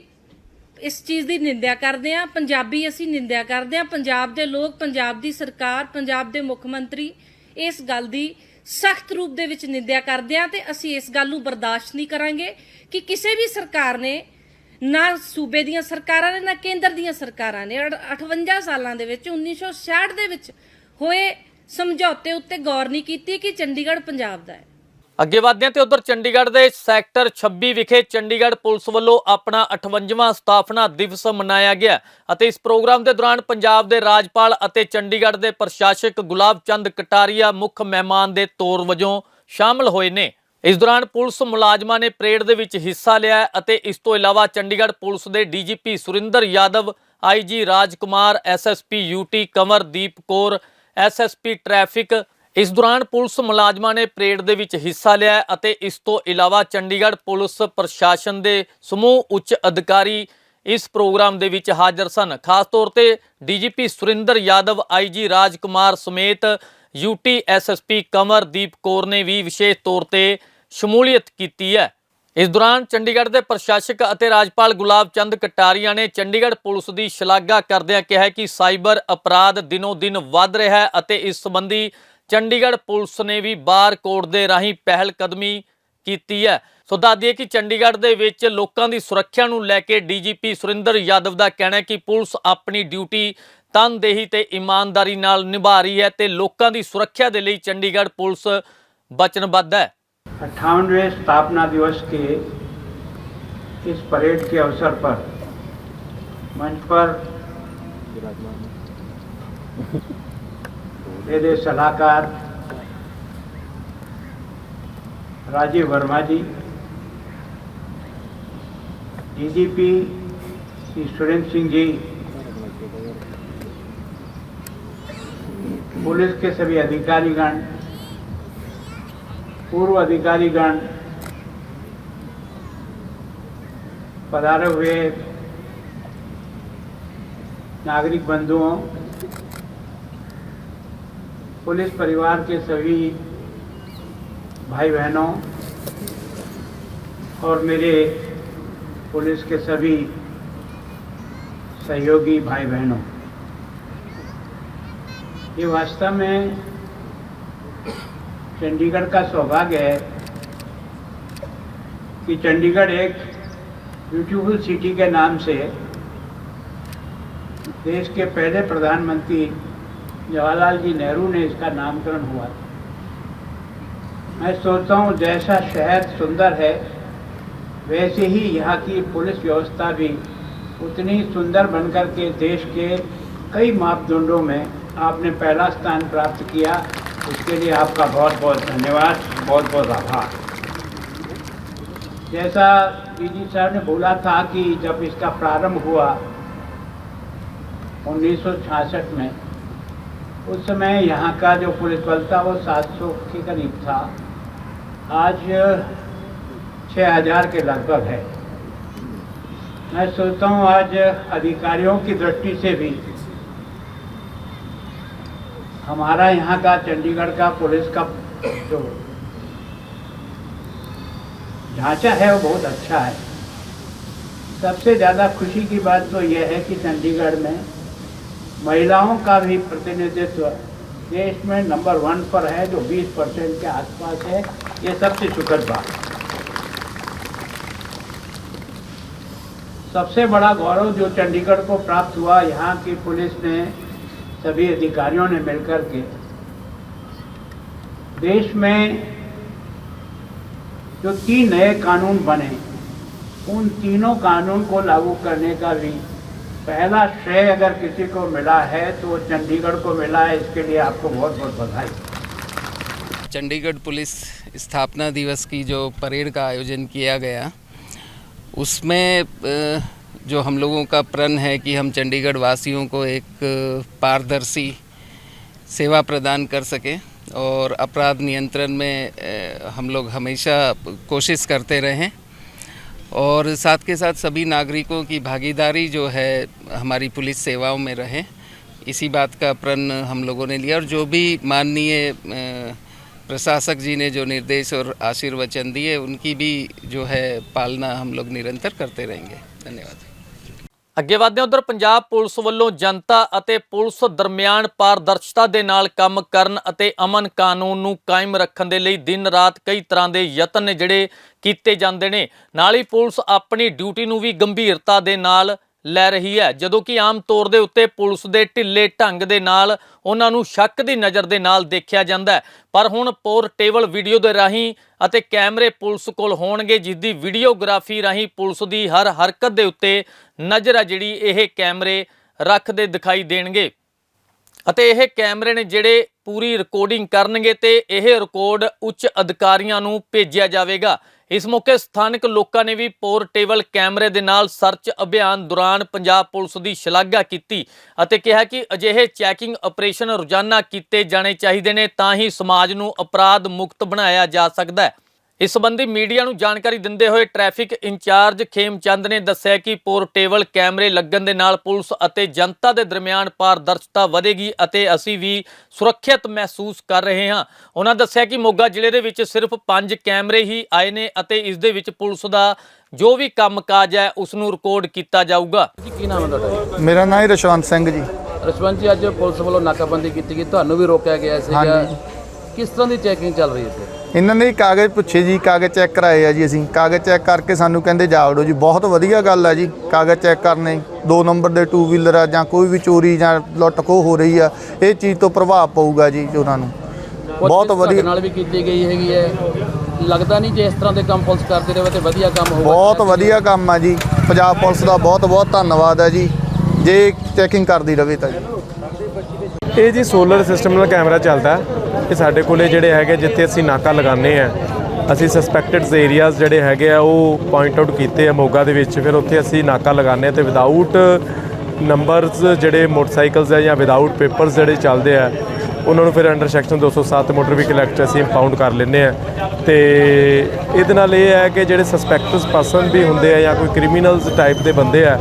ਇਸ ਚੀਜ਼ ਦੀ ਨਿੰਦਿਆ ਕਰਦੇ ਹਾਂ, ਪੰਜਾਬੀ ਅਸੀਂ ਨਿੰਦਿਆ ਕਰਦੇ ਹਾਂ, ਪੰਜਾਬ ਦੇ ਲੋਕ, ਪੰਜਾਬ ਦੀ ਸਰਕਾਰ, ਪੰਜਾਬ ਦੇ ਮੁੱਖ ਮੰਤਰੀ ਇਸ ਗੱਲ ਦੀ ਸਖਤ ਰੂਪ ਦੇ ਵਿੱਚ ਨਿੰਦਿਆ ਕਰਦੇ ਹਾਂ ਤੇ ਅਸੀਂ ਇਸ ਗੱਲ ਨੂੰ ਬਰਦਾਸ਼ਤ ਨਹੀਂ ਕਰਾਂਗੇ ਕਿ ਕਿਸੇ ਵੀ ਸਰਕਾਰ ਨੇ ਨਾ ਸੂਬੇ ਦੀਆਂ ਸਰਕਾਰਾਂ ਨੇ, ਨਾ ਕੇਂਦਰ ਦੀਆਂ ਸਰਕਾਰਾਂ ਨੇ। ਅਠ- 58 ਸਾਲਾਂ ਦੇ ਵਿੱਚ 1966 ਦੇ ਵਿੱਚ ਹੋਏ ਸਮਝੌਤੇ ਉੱਤੇ ਗੌਰ ਨਹੀਂ ਕੀਤੀ ਕਿ ਚੰਡੀਗੜ੍ਹ ਪੰਜਾਬ ਦਾ ਹੈ। ਅੱਗੇ ਵਧਦੇ ਹਾਂ ਤੇ ਉਧਰ ਚੰਡੀਗੜ੍ਹ ਦੇ ਸੈਕਟਰ 26 ਵਿਖੇ ਚੰਡੀਗੜ੍ਹ ਪੁਲਿਸ ਵੱਲੋਂ ਆਪਣਾ 58ਵਾਂ ਸਥਾਪਨਾ ਦਿਵਸ ਮਨਾਇਆ ਗਿਆ ਅਤੇ ਇਸ ਪ੍ਰੋਗਰਾਮ ਦੇ ਦੌਰਾਨ ਪੰਜਾਬ ਦੇ ਰਾਜਪਾਲ ਅਤੇ ਚੰਡੀਗੜ੍ਹ ਦੇ ਪ੍ਰਸ਼ਾਸਕ ਗੁਲਾਬ ਚੰਦ ਕਟਾਰੀਆ ਮੁੱਖ ਮਹਿਮਾਨ ਦੇ ਤੌਰ ਵਜੋਂ ਸ਼ਾਮਲ ਹੋਏ ਨੇ। ਇਸ ਦੌਰਾਨ ਪੁਲਿਸ ਮੁਲਾਜ਼ਮਾਂ ਨੇ ਪਰੇਡ ਦੇ ਵਿੱਚ ਹਿੱਸਾ ਲਿਆ ਅਤੇ ਇਸ ਤੋਂ ਇਲਾਵਾ ਚੰਡੀਗੜ੍ਹ ਪੁਲਿਸ ਦੇ DGP Surinder Yadav IG Rajkumar SSP UT Kamardeep Kaur SSP traffic, ਇਸ ਦੌਰਾਨ ਪੁਲਿਸ ਮੁਲਾਜ਼ਮਾਂ ਨੇ ਪਰੇਡ ਦੇ ਵਿੱਚ ਹਿੱਸਾ ਲਿਆ ਅਤੇ ਇਸ ਤੋਂ ਇਲਾਵਾ ਚੰਡੀਗੜ੍ਹ ਪੁਲਿਸ ਪ੍ਰਸ਼ਾਸਨ ਦੇ ਸਮੂਹ ਉੱਚ ਅਧਿਕਾਰੀ ਇਸ ਪ੍ਰੋਗਰਾਮ ਦੇ ਵਿੱਚ ਹਾਜ਼ਰ ਸਨ। ਖਾਸ ਤੌਰ ਤੇ ਡੀਜੀਪੀ ਸੁਰਿੰਦਰ ਯਾਦਵ ਆਈਜੀ ਰਾਜਕੁਮਾਰ ਸਮੇਤ ਯੂਟੀ ਐਸਐਸਪੀ ਕਮਰਦੀਪ ਕੌਰ ਨੇ ਵੀ ਵਿਸ਼ੇਸ਼ ਤੌਰ ਤੇ ਸ਼ਮੂਲੀਅਤ ਕੀਤੀ ਹੈ। ਇਸ ਦੌਰਾਨ ਚੰਡੀਗੜ੍ਹ ਦੇ ਪ੍ਰਸ਼ਾਸਕ ਅਤੇ ਰਾਜਪਾਲ ਗੁਲਾਬ ਚੰਦ ਕਟਾਰੀਆ ਨੇ ਚੰਡੀਗੜ੍ਹ ਪੁਲਿਸ ਦੀ ਸ਼ਲਾਘਾ ਕਰਦਿਆਂ ਕਿਹਾ ਕਿ ਸਾਈਬਰ ਅਪਰਾਧ ਦਿਨੋ ਦਿਨ ਵੱਧ ਰਿਹਾ ਹੈ ਅਤੇ ਇਸ ਸੰਬੰਧੀ ਚੰਡੀਗੜ੍ਹ ਪੁਲਿਸ ਨੇ ਵੀ ਬਾਰ ਕੋਡ ਦੇ ਰਾਹੀਂ ਪਹਿਲ ਕਦਮੀ ਕੀਤੀ ਹੈ। ਸੋ ਦੱਸ ਦਈਏ ਕਿ ਚੰਡੀਗੜ੍ਹ ਦੇ ਵਿੱਚ ਲੋਕਾਂ ਦੀ ਸੁਰੱਖਿਆ ਨੂੰ ਲੈ ਕੇ ਡੀਜੀਪੀ ਸੁਰਿੰਦਰ ਯਾਦਵ ਦਾ ਕਹਿਣਾ ਹੈ ਕਿ ਪੁਲਿਸ ਆਪਣੀ ਡਿਊਟੀ ਤਨਦੇਹੀ ਤੇ ਇਮਾਨਦਾਰੀ ਨਾਲ ਨਿਭਾ ਰਹੀ ਹੈ ਤੇ ਲੋਕਾਂ ਦੀ ਸੁਰੱਖਿਆ ਦੇ ਲਈ ਚੰਡੀਗੜ੍ਹ ਪੁਲਿਸ ਵਚਨਬੱਧ ਹੈ। अट्ठावनवें स्थापना दिवस के इस परेड के अवसर पर मंच पर मेरे सलाहकार राजीव वर्मा जी डीजीपी श्री सुरेंद्र सिंह जी, पुलिस के सभी अधिकारीगण पूर्व अधिकारीगण पधारे हुए नागरिक बंधुओं, पुलिस परिवार के सभी भाई बहनों और मेरे पुलिस के सभी सहयोगी भाई बहनों ये वास्तव में चंडीगढ़ का सौभाग्य है कि चंडीगढ़ एक ब्यूटीफुल सिटी के नाम से देश के पहले प्रधानमंत्री जवाहरलाल जी नेहरू ने इसका नामकरण हुआ। मैं सोचता हूँ, जैसा शहर सुंदर है, वैसे ही यहाँ की पुलिस व्यवस्था भी उतनी सुंदर बनकर के देश के कई मापदंडों में आपने पहला स्थान प्राप्त किया। उसके लिए आपका बहुत बहुत धन्यवाद बहुत बहुत आभार। जैसा डीजी साहब ने बोला था कि जब इसका प्रारंभ हुआ 1966 में, उस समय यहाँ का जो पुलिस बल था वो 700 के करीब था। आज 6000 के लगभग है। मैं सोचता हूँ आज अधिकारियों की दृष्टि से भी हमारा यहाँ का चंडीगढ़ का पुलिस का जो ढांचा है वो बहुत अच्छा है। सबसे ज़्यादा खुशी की बात तो यह है कि चंडीगढ़ में महिलाओं का भी प्रतिनिधित्व देश में नंबर वन पर है, जो 20 परसेंट के आसपास है। ये सबसे सुखद बात। सबसे बड़ा गौरव जो चंडीगढ़ को प्राप्त हुआ, यहाँ की पुलिस ने सभी अधिकारियों ने मिलकर के देश में जो तीन नए कानून बने, उन तीनों कानून को लागू करने का भी पहला श्रेय अगर किसी को मिला है तो चंडीगढ़ को मिला है। इसके लिए आपको बहुत बहुत बधाई। चंडीगढ़ पुलिस स्थापना दिवस की जो परेड का आयोजन किया गया, उसमें जो हम लोगों का प्रण है कि हम चंडीगढ़ वासियों को एक पारदर्शी सेवा प्रदान कर सकें और अपराध नियंत्रण में हम लोग हमेशा कोशिश करते रहें। और साथ के साथ सभी नागरिकों की भागीदारी जो है, हमारी पुलिस सेवाओं में रहे। इसी बात का प्रण हम लोगों ने लिया और जो भी माननीय प्रशासक जी ने जो निर्देश और आशीर्वचन दिए, उनकी भी जो है पालना हम लोग निरंतर करते रहेंगे। धन्यवाद। ਅੱਗੇ ਵਧਦੇ ਹਾਂ ਉਧਰ, ਪੰਜਾਬ ਪੁਲਿਸ ਵੱਲੋਂ ਜਨਤਾ ਅਤੇ ਪੁਲਿਸ ਦਰਮਿਆਨ ਪਾਰਦਰਸ਼ਤਾ ਦੇ ਨਾਲ ਕੰਮ ਕਰਨ ਅਤੇ ਅਮਨ ਕਾਨੂੰਨ ਨੂੰ ਕਾਇਮ ਰੱਖਣ ਦੇ ਲਈ ਦਿਨ ਰਾਤ ਕਈ ਤਰ੍ਹਾਂ ਦੇ ਯਤਨ ਨੇ ਜਿਹੜੇ ਕੀਤੇ ਜਾਂਦੇ ਨੇ। ਨਾਲ ਹੀ ਪੁਲਿਸ ਆਪਣੀ ਡਿਊਟੀ ਨੂੰ ਵੀ ਗੰਭੀਰਤਾ ਦੇ ਨਾਲ ਲੈ ਰਹੀ ਹੈ। ਜਦੋਂ ਕਿ ਆਮ ਤੌਰ ਦੇ ਉੱਤੇ ਪੁਲਿਸ ਦੇ ਢਿੱਲੇ ਢੰਗ ਦੇ ਨਾਲ ਉਹਨਾਂ ਨੂੰ ਸ਼ੱਕ ਦੀ ਨਜ਼ਰ ਦੇ ਨਾਲ ਦੇਖਿਆ ਜਾਂਦਾ ਪਰ ਹੁਣ ਪੋਰਟੇਬਲ ਵੀਡੀਓ ਦੇ ਰਾਹੀਂ ਅਤੇ ਕੈਮਰੇ ਪੁਲਿਸ ਕੋਲ ਹੋਣਗੇ, ਜਿਸ ਦੀ ਵੀਡੀਓਗ੍ਰਾਫੀ ਰਾਹੀਂ ਪੁਲਿਸ ਦੀ ਹਰ ਹਰਕਤ ਦੇ ਉੱਤੇ ਨਜ਼ਰ ਆ, ਜਿਹੜੀ ਇਹ ਕੈਮਰੇ ਰੱਖਦੇ ਦਿਖਾਈ ਦੇਣਗੇ। ਅਤੇ ਇਹ ਕੈਮਰੇ ਨੇ ਜਿਹੜੇ ਪੂਰੀ ਰਿਕਾਰਡਿੰਗ ਕਰਨਗੇ ਤੇ ਇਹ ਰਿਕਾਰਡ ਉੱਚ ਅਧਿਕਾਰੀਆਂ ਨੂੰ ਭੇਜਿਆ ਜਾਵੇਗਾ। ਇਸ ਮੌਕੇ ਸਥਾਨਕ ਲੋਕਾਂ ਨੇ ਵੀ ਪੋਰਟੇਬਲ ਕੈਮਰੇ ਦੇ ਨਾਲ ਸਰਚ ਅਭਿਆਨ ਦੌਰਾਨ ਪੰਜਾਬ ਪੁਲਿਸ ਦੀ ਸ਼ਲਾਘਾ ਕੀਤੀ ਅਤੇ ਕਿਹਾ ਕਿ ਅਜਿਹੇ ਚੈਕਿੰਗ ਆਪਰੇਸ਼ਨ ਰੋਜ਼ਾਨਾ ਕੀਤੇ ਜਾਣੇ ਚਾਹੀਦੇ ਨੇ ਤਾਂ ਹੀ ਸਮਾਜ ਨੂੰ ਅਪਰਾਧ ਮੁਕਤ ਬਣਾਇਆ ਜਾ ਸਕਦਾ ਹੈ। ਇਸ ਸੰਬੰਧੀ ਮੀਡੀਆ ਨੂੰ ਜਾਣਕਾਰੀ ਦਿੰਦੇ ਹੋਏ ਟ੍ਰੈਫਿਕ ਇੰਚਾਰਜ ਖੇਮਚੰਦ ਨੇ ਦੱਸਿਆ ਕਿ ਪੋਰਟੇਬਲ ਕੈਮਰੇ ਲੱਗਣ ਦੇ ਨਾਲ ਪੁਲਿਸ ਅਤੇ ਜਨਤਾ ਦੇ ਦਰਮਿਆਨ ਪਾਰਦਰਸ਼ਤਾ ਵਧੇਗੀ ਅਤੇ ਅਸੀਂ ਵੀ ਸੁਰੱਖਿਅਤ ਮਹਿਸੂਸ ਕਰ ਰਹੇ ਹਾਂ। ਉਹਨਾਂ ਦੱਸਿਆ ਕਿ ਮੋਗਾ ਜ਼ਿਲ੍ਹੇ ਦੇ ਵਿੱਚ ਸਿਰਫ 5 ਕੈਮਰੇ ਹੀ ਆਏ ਨੇ ਅਤੇ ਇਸ ਦੇ ਵਿੱਚ ਪੁਲਿਸ ਦਾ ਜੋ ਵੀ ਕੰਮਕਾਜ ਹੈ ਉਸ ਨੂੰ ਰਿਕਾਰਡ ਕੀਤਾ ਜਾਊਗਾ। ਜੀ ਕੀ ਨਾਮ ਹੈ ਤੁਹਾਡਾ ਮੇਰਾ ਨਾਮ ਹੈ ਰਸ਼ਵੰਤ ਸਿੰਘ ਜੀ। ਰਸ਼ਵੰਤ ਜੀ ਅੱਜ ਪੁਲਿਸ ਵੱਲੋਂ ਨਾਕਾਬੰਦੀ ਕੀਤੀ ਗਈ। ਤੁਹਾਨੂੰ ਵੀ ਰੋਕਿਆ ਗਿਆ ਸੀਗਾ। ਕਿਸ ਤਰ੍ਹਾਂ ਦੀ ਚੈਕਿੰਗ ਚੱਲ ਰਹੀ ਹੈ ਇੱਥੇ? ਇਹਨਾਂ ਨੇ ਕਾਗਜ਼ ਪੁੱਛੇ ਜੀ ਕਾਗਜ਼ ਚੈੱਕ ਕਰਾਏ ਆ ਜੀ ਅਸੀਂ। ਕਾਗਜ਼ ਚੈੱਕ ਕਰਕੇ ਸਾਨੂੰ ਕਹਿੰਦੇ ਜਾ ਵੜੋ ਜੀ ਬਹੁਤ ਵਧੀਆ ਗੱਲ ਆ ਜੀ ਕਾਗਜ਼ ਚੈੱਕ ਕਰਨੇ। ਦੋ ਨੰਬਰ ਦੇ ਟੂ ਵੀਲਰ ਆ ਜਾਂ ਕੋਈ ਵੀ ਚੋਰੀ ਜਾਂ ਲੁੱਟ ਖੋਹ ਹੋ ਰਹੀ ਆ ਇਹ ਚੀਜ਼ ਤੋਂ ਪ੍ਰਭਾਵ ਪਊਗਾ ਜੀ ਉਹਨਾਂ ਨੂੰ। ਬਹੁਤ ਵਧੀਆ। ਨਾਲ ਵੀ ਕੀਤੀ ਗਈ ਹੈਗੀ ਹੈ। ਲੱਗਦਾ ਨਹੀਂ ਜੇ ਇਸ ਤਰ੍ਹਾਂ ਦੇ ਕੰਮ ਪੁਲਿਸ ਕਰਦੇ ਰਹੇ ਤੇ ਵਧੀਆ ਕੰਮ ਹੋਊਗਾ। ਬਹੁਤ ਵਧੀਆ ਕੰਮ ਆ ਜੀ। ਪੰਜਾਬ ਪੁਲਿਸ ਦਾ ਬਹੁਤ ਬਹੁਤ ਧੰਨਵਾਦ ਹੈ ਜੀ। ਜੇ ਚੈਕਿੰਗ ਕਰਦੀ ਰਵੇ ਤਾਂ ਜੀ। ਇਹ ਜੀ ਸੋਲਰ ਸਿਸਟਮ ਨਾਲ ਕੈਮਰਾ ਚੱਲਦਾ। ਕਿ ਸਾਡੇ ਕੋਲੇ ਜਿਹੜੇ ਹੈਗੇ ਜਿੱਥੇ ਅਸੀਂ ਨਾਕਾ ਲਗਾਉਂਦੇ ਆ ਅਸੀਂ ਸਸਪੈਕਟਡ ਏਰੀਆਜ਼ ਜਿਹੜੇ ਹੈਗੇ ਆ, ਉਹ ਪੁਆਇੰਟ ਆਊਟ ਕੀਤੇ ਆ ਮੋਗਾ ਦੇ ਵਿੱਚ। ਫਿਰ ਉੱਥੇ ਅਸੀਂ ਨਾਕਾ ਲਗਾਉਂਦੇ ਆ ਤੇ ਵਿਦਆਊਟ ਨੰਬਰਸ ਜਿਹੜੇ ਮੋਟਰਸਾਈਕਲਸ ਆ ਜਾਂ ਵਿਦਆਊਟ ਪੇਪਰਸ ਜਿਹੜੇ ਚੱਲਦੇ ਆ, ਉਹਨਾਂ ਨੂੰ ਫਿਰ under section 207 motor vehicle act 'ਚ ਅਸੀਂ ਇੰਪਾਊਂਡ ਕਰ ਲੈਂਦੇ ਆ ਤੇ ਇਹਦੇ ਨਾਲ ਇਹ ਹੈ ਕਿ ਜਿਹੜੇ ਸਸਪੈਕਟਸ ਪਰਸਨ ਵੀ ਹੁੰਦੇ ਆ ਜਾਂ ਕੋਈ ਕ੍ਰਿਮੀਨਲਸ ਟਾਈਪ ਦੇ ਬੰਦੇ ਆ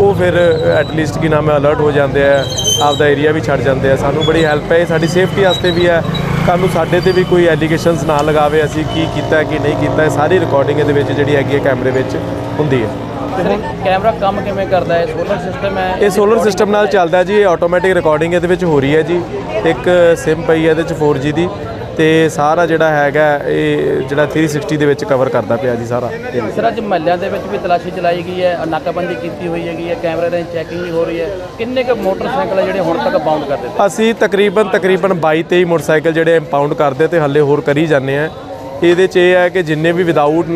ਉਹ ਫਿਰ ਐਟਲੀਸਟ ਕੀ ਨਾਮ ਹੈ ਅਲਰਟ ਹੋ ਜਾਂਦੇ ਆ ਆਪਦਾ ਏਰੀਆ ਵੀ ਛੱਡ ਜਾਂਦੇ ਆ। ਸਾਨੂੰ ਬੜੀ ਹੈਲਪ ਹੈ ਇਹ ਸਾਡੀ ਸੇਫਟੀ ਵਾਸਤੇ ਵੀ ਹੈ। ਕੱਲ੍ਹ ਨੂੰ ਸਾਡੇ ਤੇ ਵੀ ਕੋਈ ਐਲੀਗੇਸ਼ਨਸ ਨਾ ਲਗਾਵੇ ਅਸੀਂ ਕੀ ਕੀਤਾ ਕੀ ਨਹੀਂ ਕੀਤਾ ਇਹ ਸਾਰੀ ਰਿਕਾਰਡਿੰਗ ਇਹਦੇ ਵਿੱਚ ਜਿਹੜੀ ਹੈਗੀ ਹੈ ਕੈਮਰੇ ਵਿੱਚ ਹੁੰਦੀ ਹੈ। ਕੈਮਰਾ ਕੰਮ ਕਿਵੇਂ ਕਰਦਾ ਹੈ? ਸੋਲਰ ਸਿਸਟਮ ਹੈ ਇਹ ਸੋਲਰ ਸਿਸਟਮ ਨਾਲ ਚੱਲਦਾ ਜੀ ਇਹ ਆਟੋਮੈਟਿਕ ਰਿਕਾਰਡਿੰਗ ਇਹਦੇ ਵਿੱਚ ਹੋ ਰਹੀ ਹੈ ਜੀ। ਇੱਕ ਸਿਮ ਪਈ ਹੈ ਇਹਦੇ ਵਿੱਚ 4G ਦੀ। ਤੇ ਸਾਰਾ ਜਿਹੜਾ ਹੈਗਾ ਇਹ ਜਿਹੜਾ 360 ਦੇ ਵਿੱਚ ਕਵਰ ਕਰਦਾ ਪਿਆ ਜੀ ਸਾਰਾ। ਸਰ ਅੱਜ ਮਹੱਲਿਆਂ ਦੇ ਵਿੱਚ ਵੀ ਤਲਾਸ਼ੀ ਚਲਾਈ ਗਈ ਹੈ ਨਾਕਾਬੰਦੀ ਕੀਤੀ ਹੋਈ ਹੈਗੀ ਹੈ ਕੈਮਰੇ ਦੀ ਚੈਕਿੰਗ ਵੀ ਹੋ ਰਹੀ ਹੈ। ਕਿੰਨੇ ਕੁ ਮੋਟਰਸਾਈਕਲ ਜਿਹੜੇ ਹੁਣ ਤੱਕ ਬਾਉਂਡ ਕਰ ਦਿੱਤੇ? ਅਸੀਂ ਤਕਰੀਬਨ ਤਕਰੀਬਨ 22 23 ਮੋਟਰਸਾਈਕਲ ਜਿਹੜੇ ਇੰਪਾਊਂਡ ਕਰਦੇ ਤੇ ਹੱਲੇ ਹੋਰ ਕਰੀ ਜਾਂਦੇ ਆ ਇਹਦੇ 'ਚ ਇਹ ਹੈ ਕਿ ਜਿੰਨੇ ਵੀ ਵਿਦਆਊਟ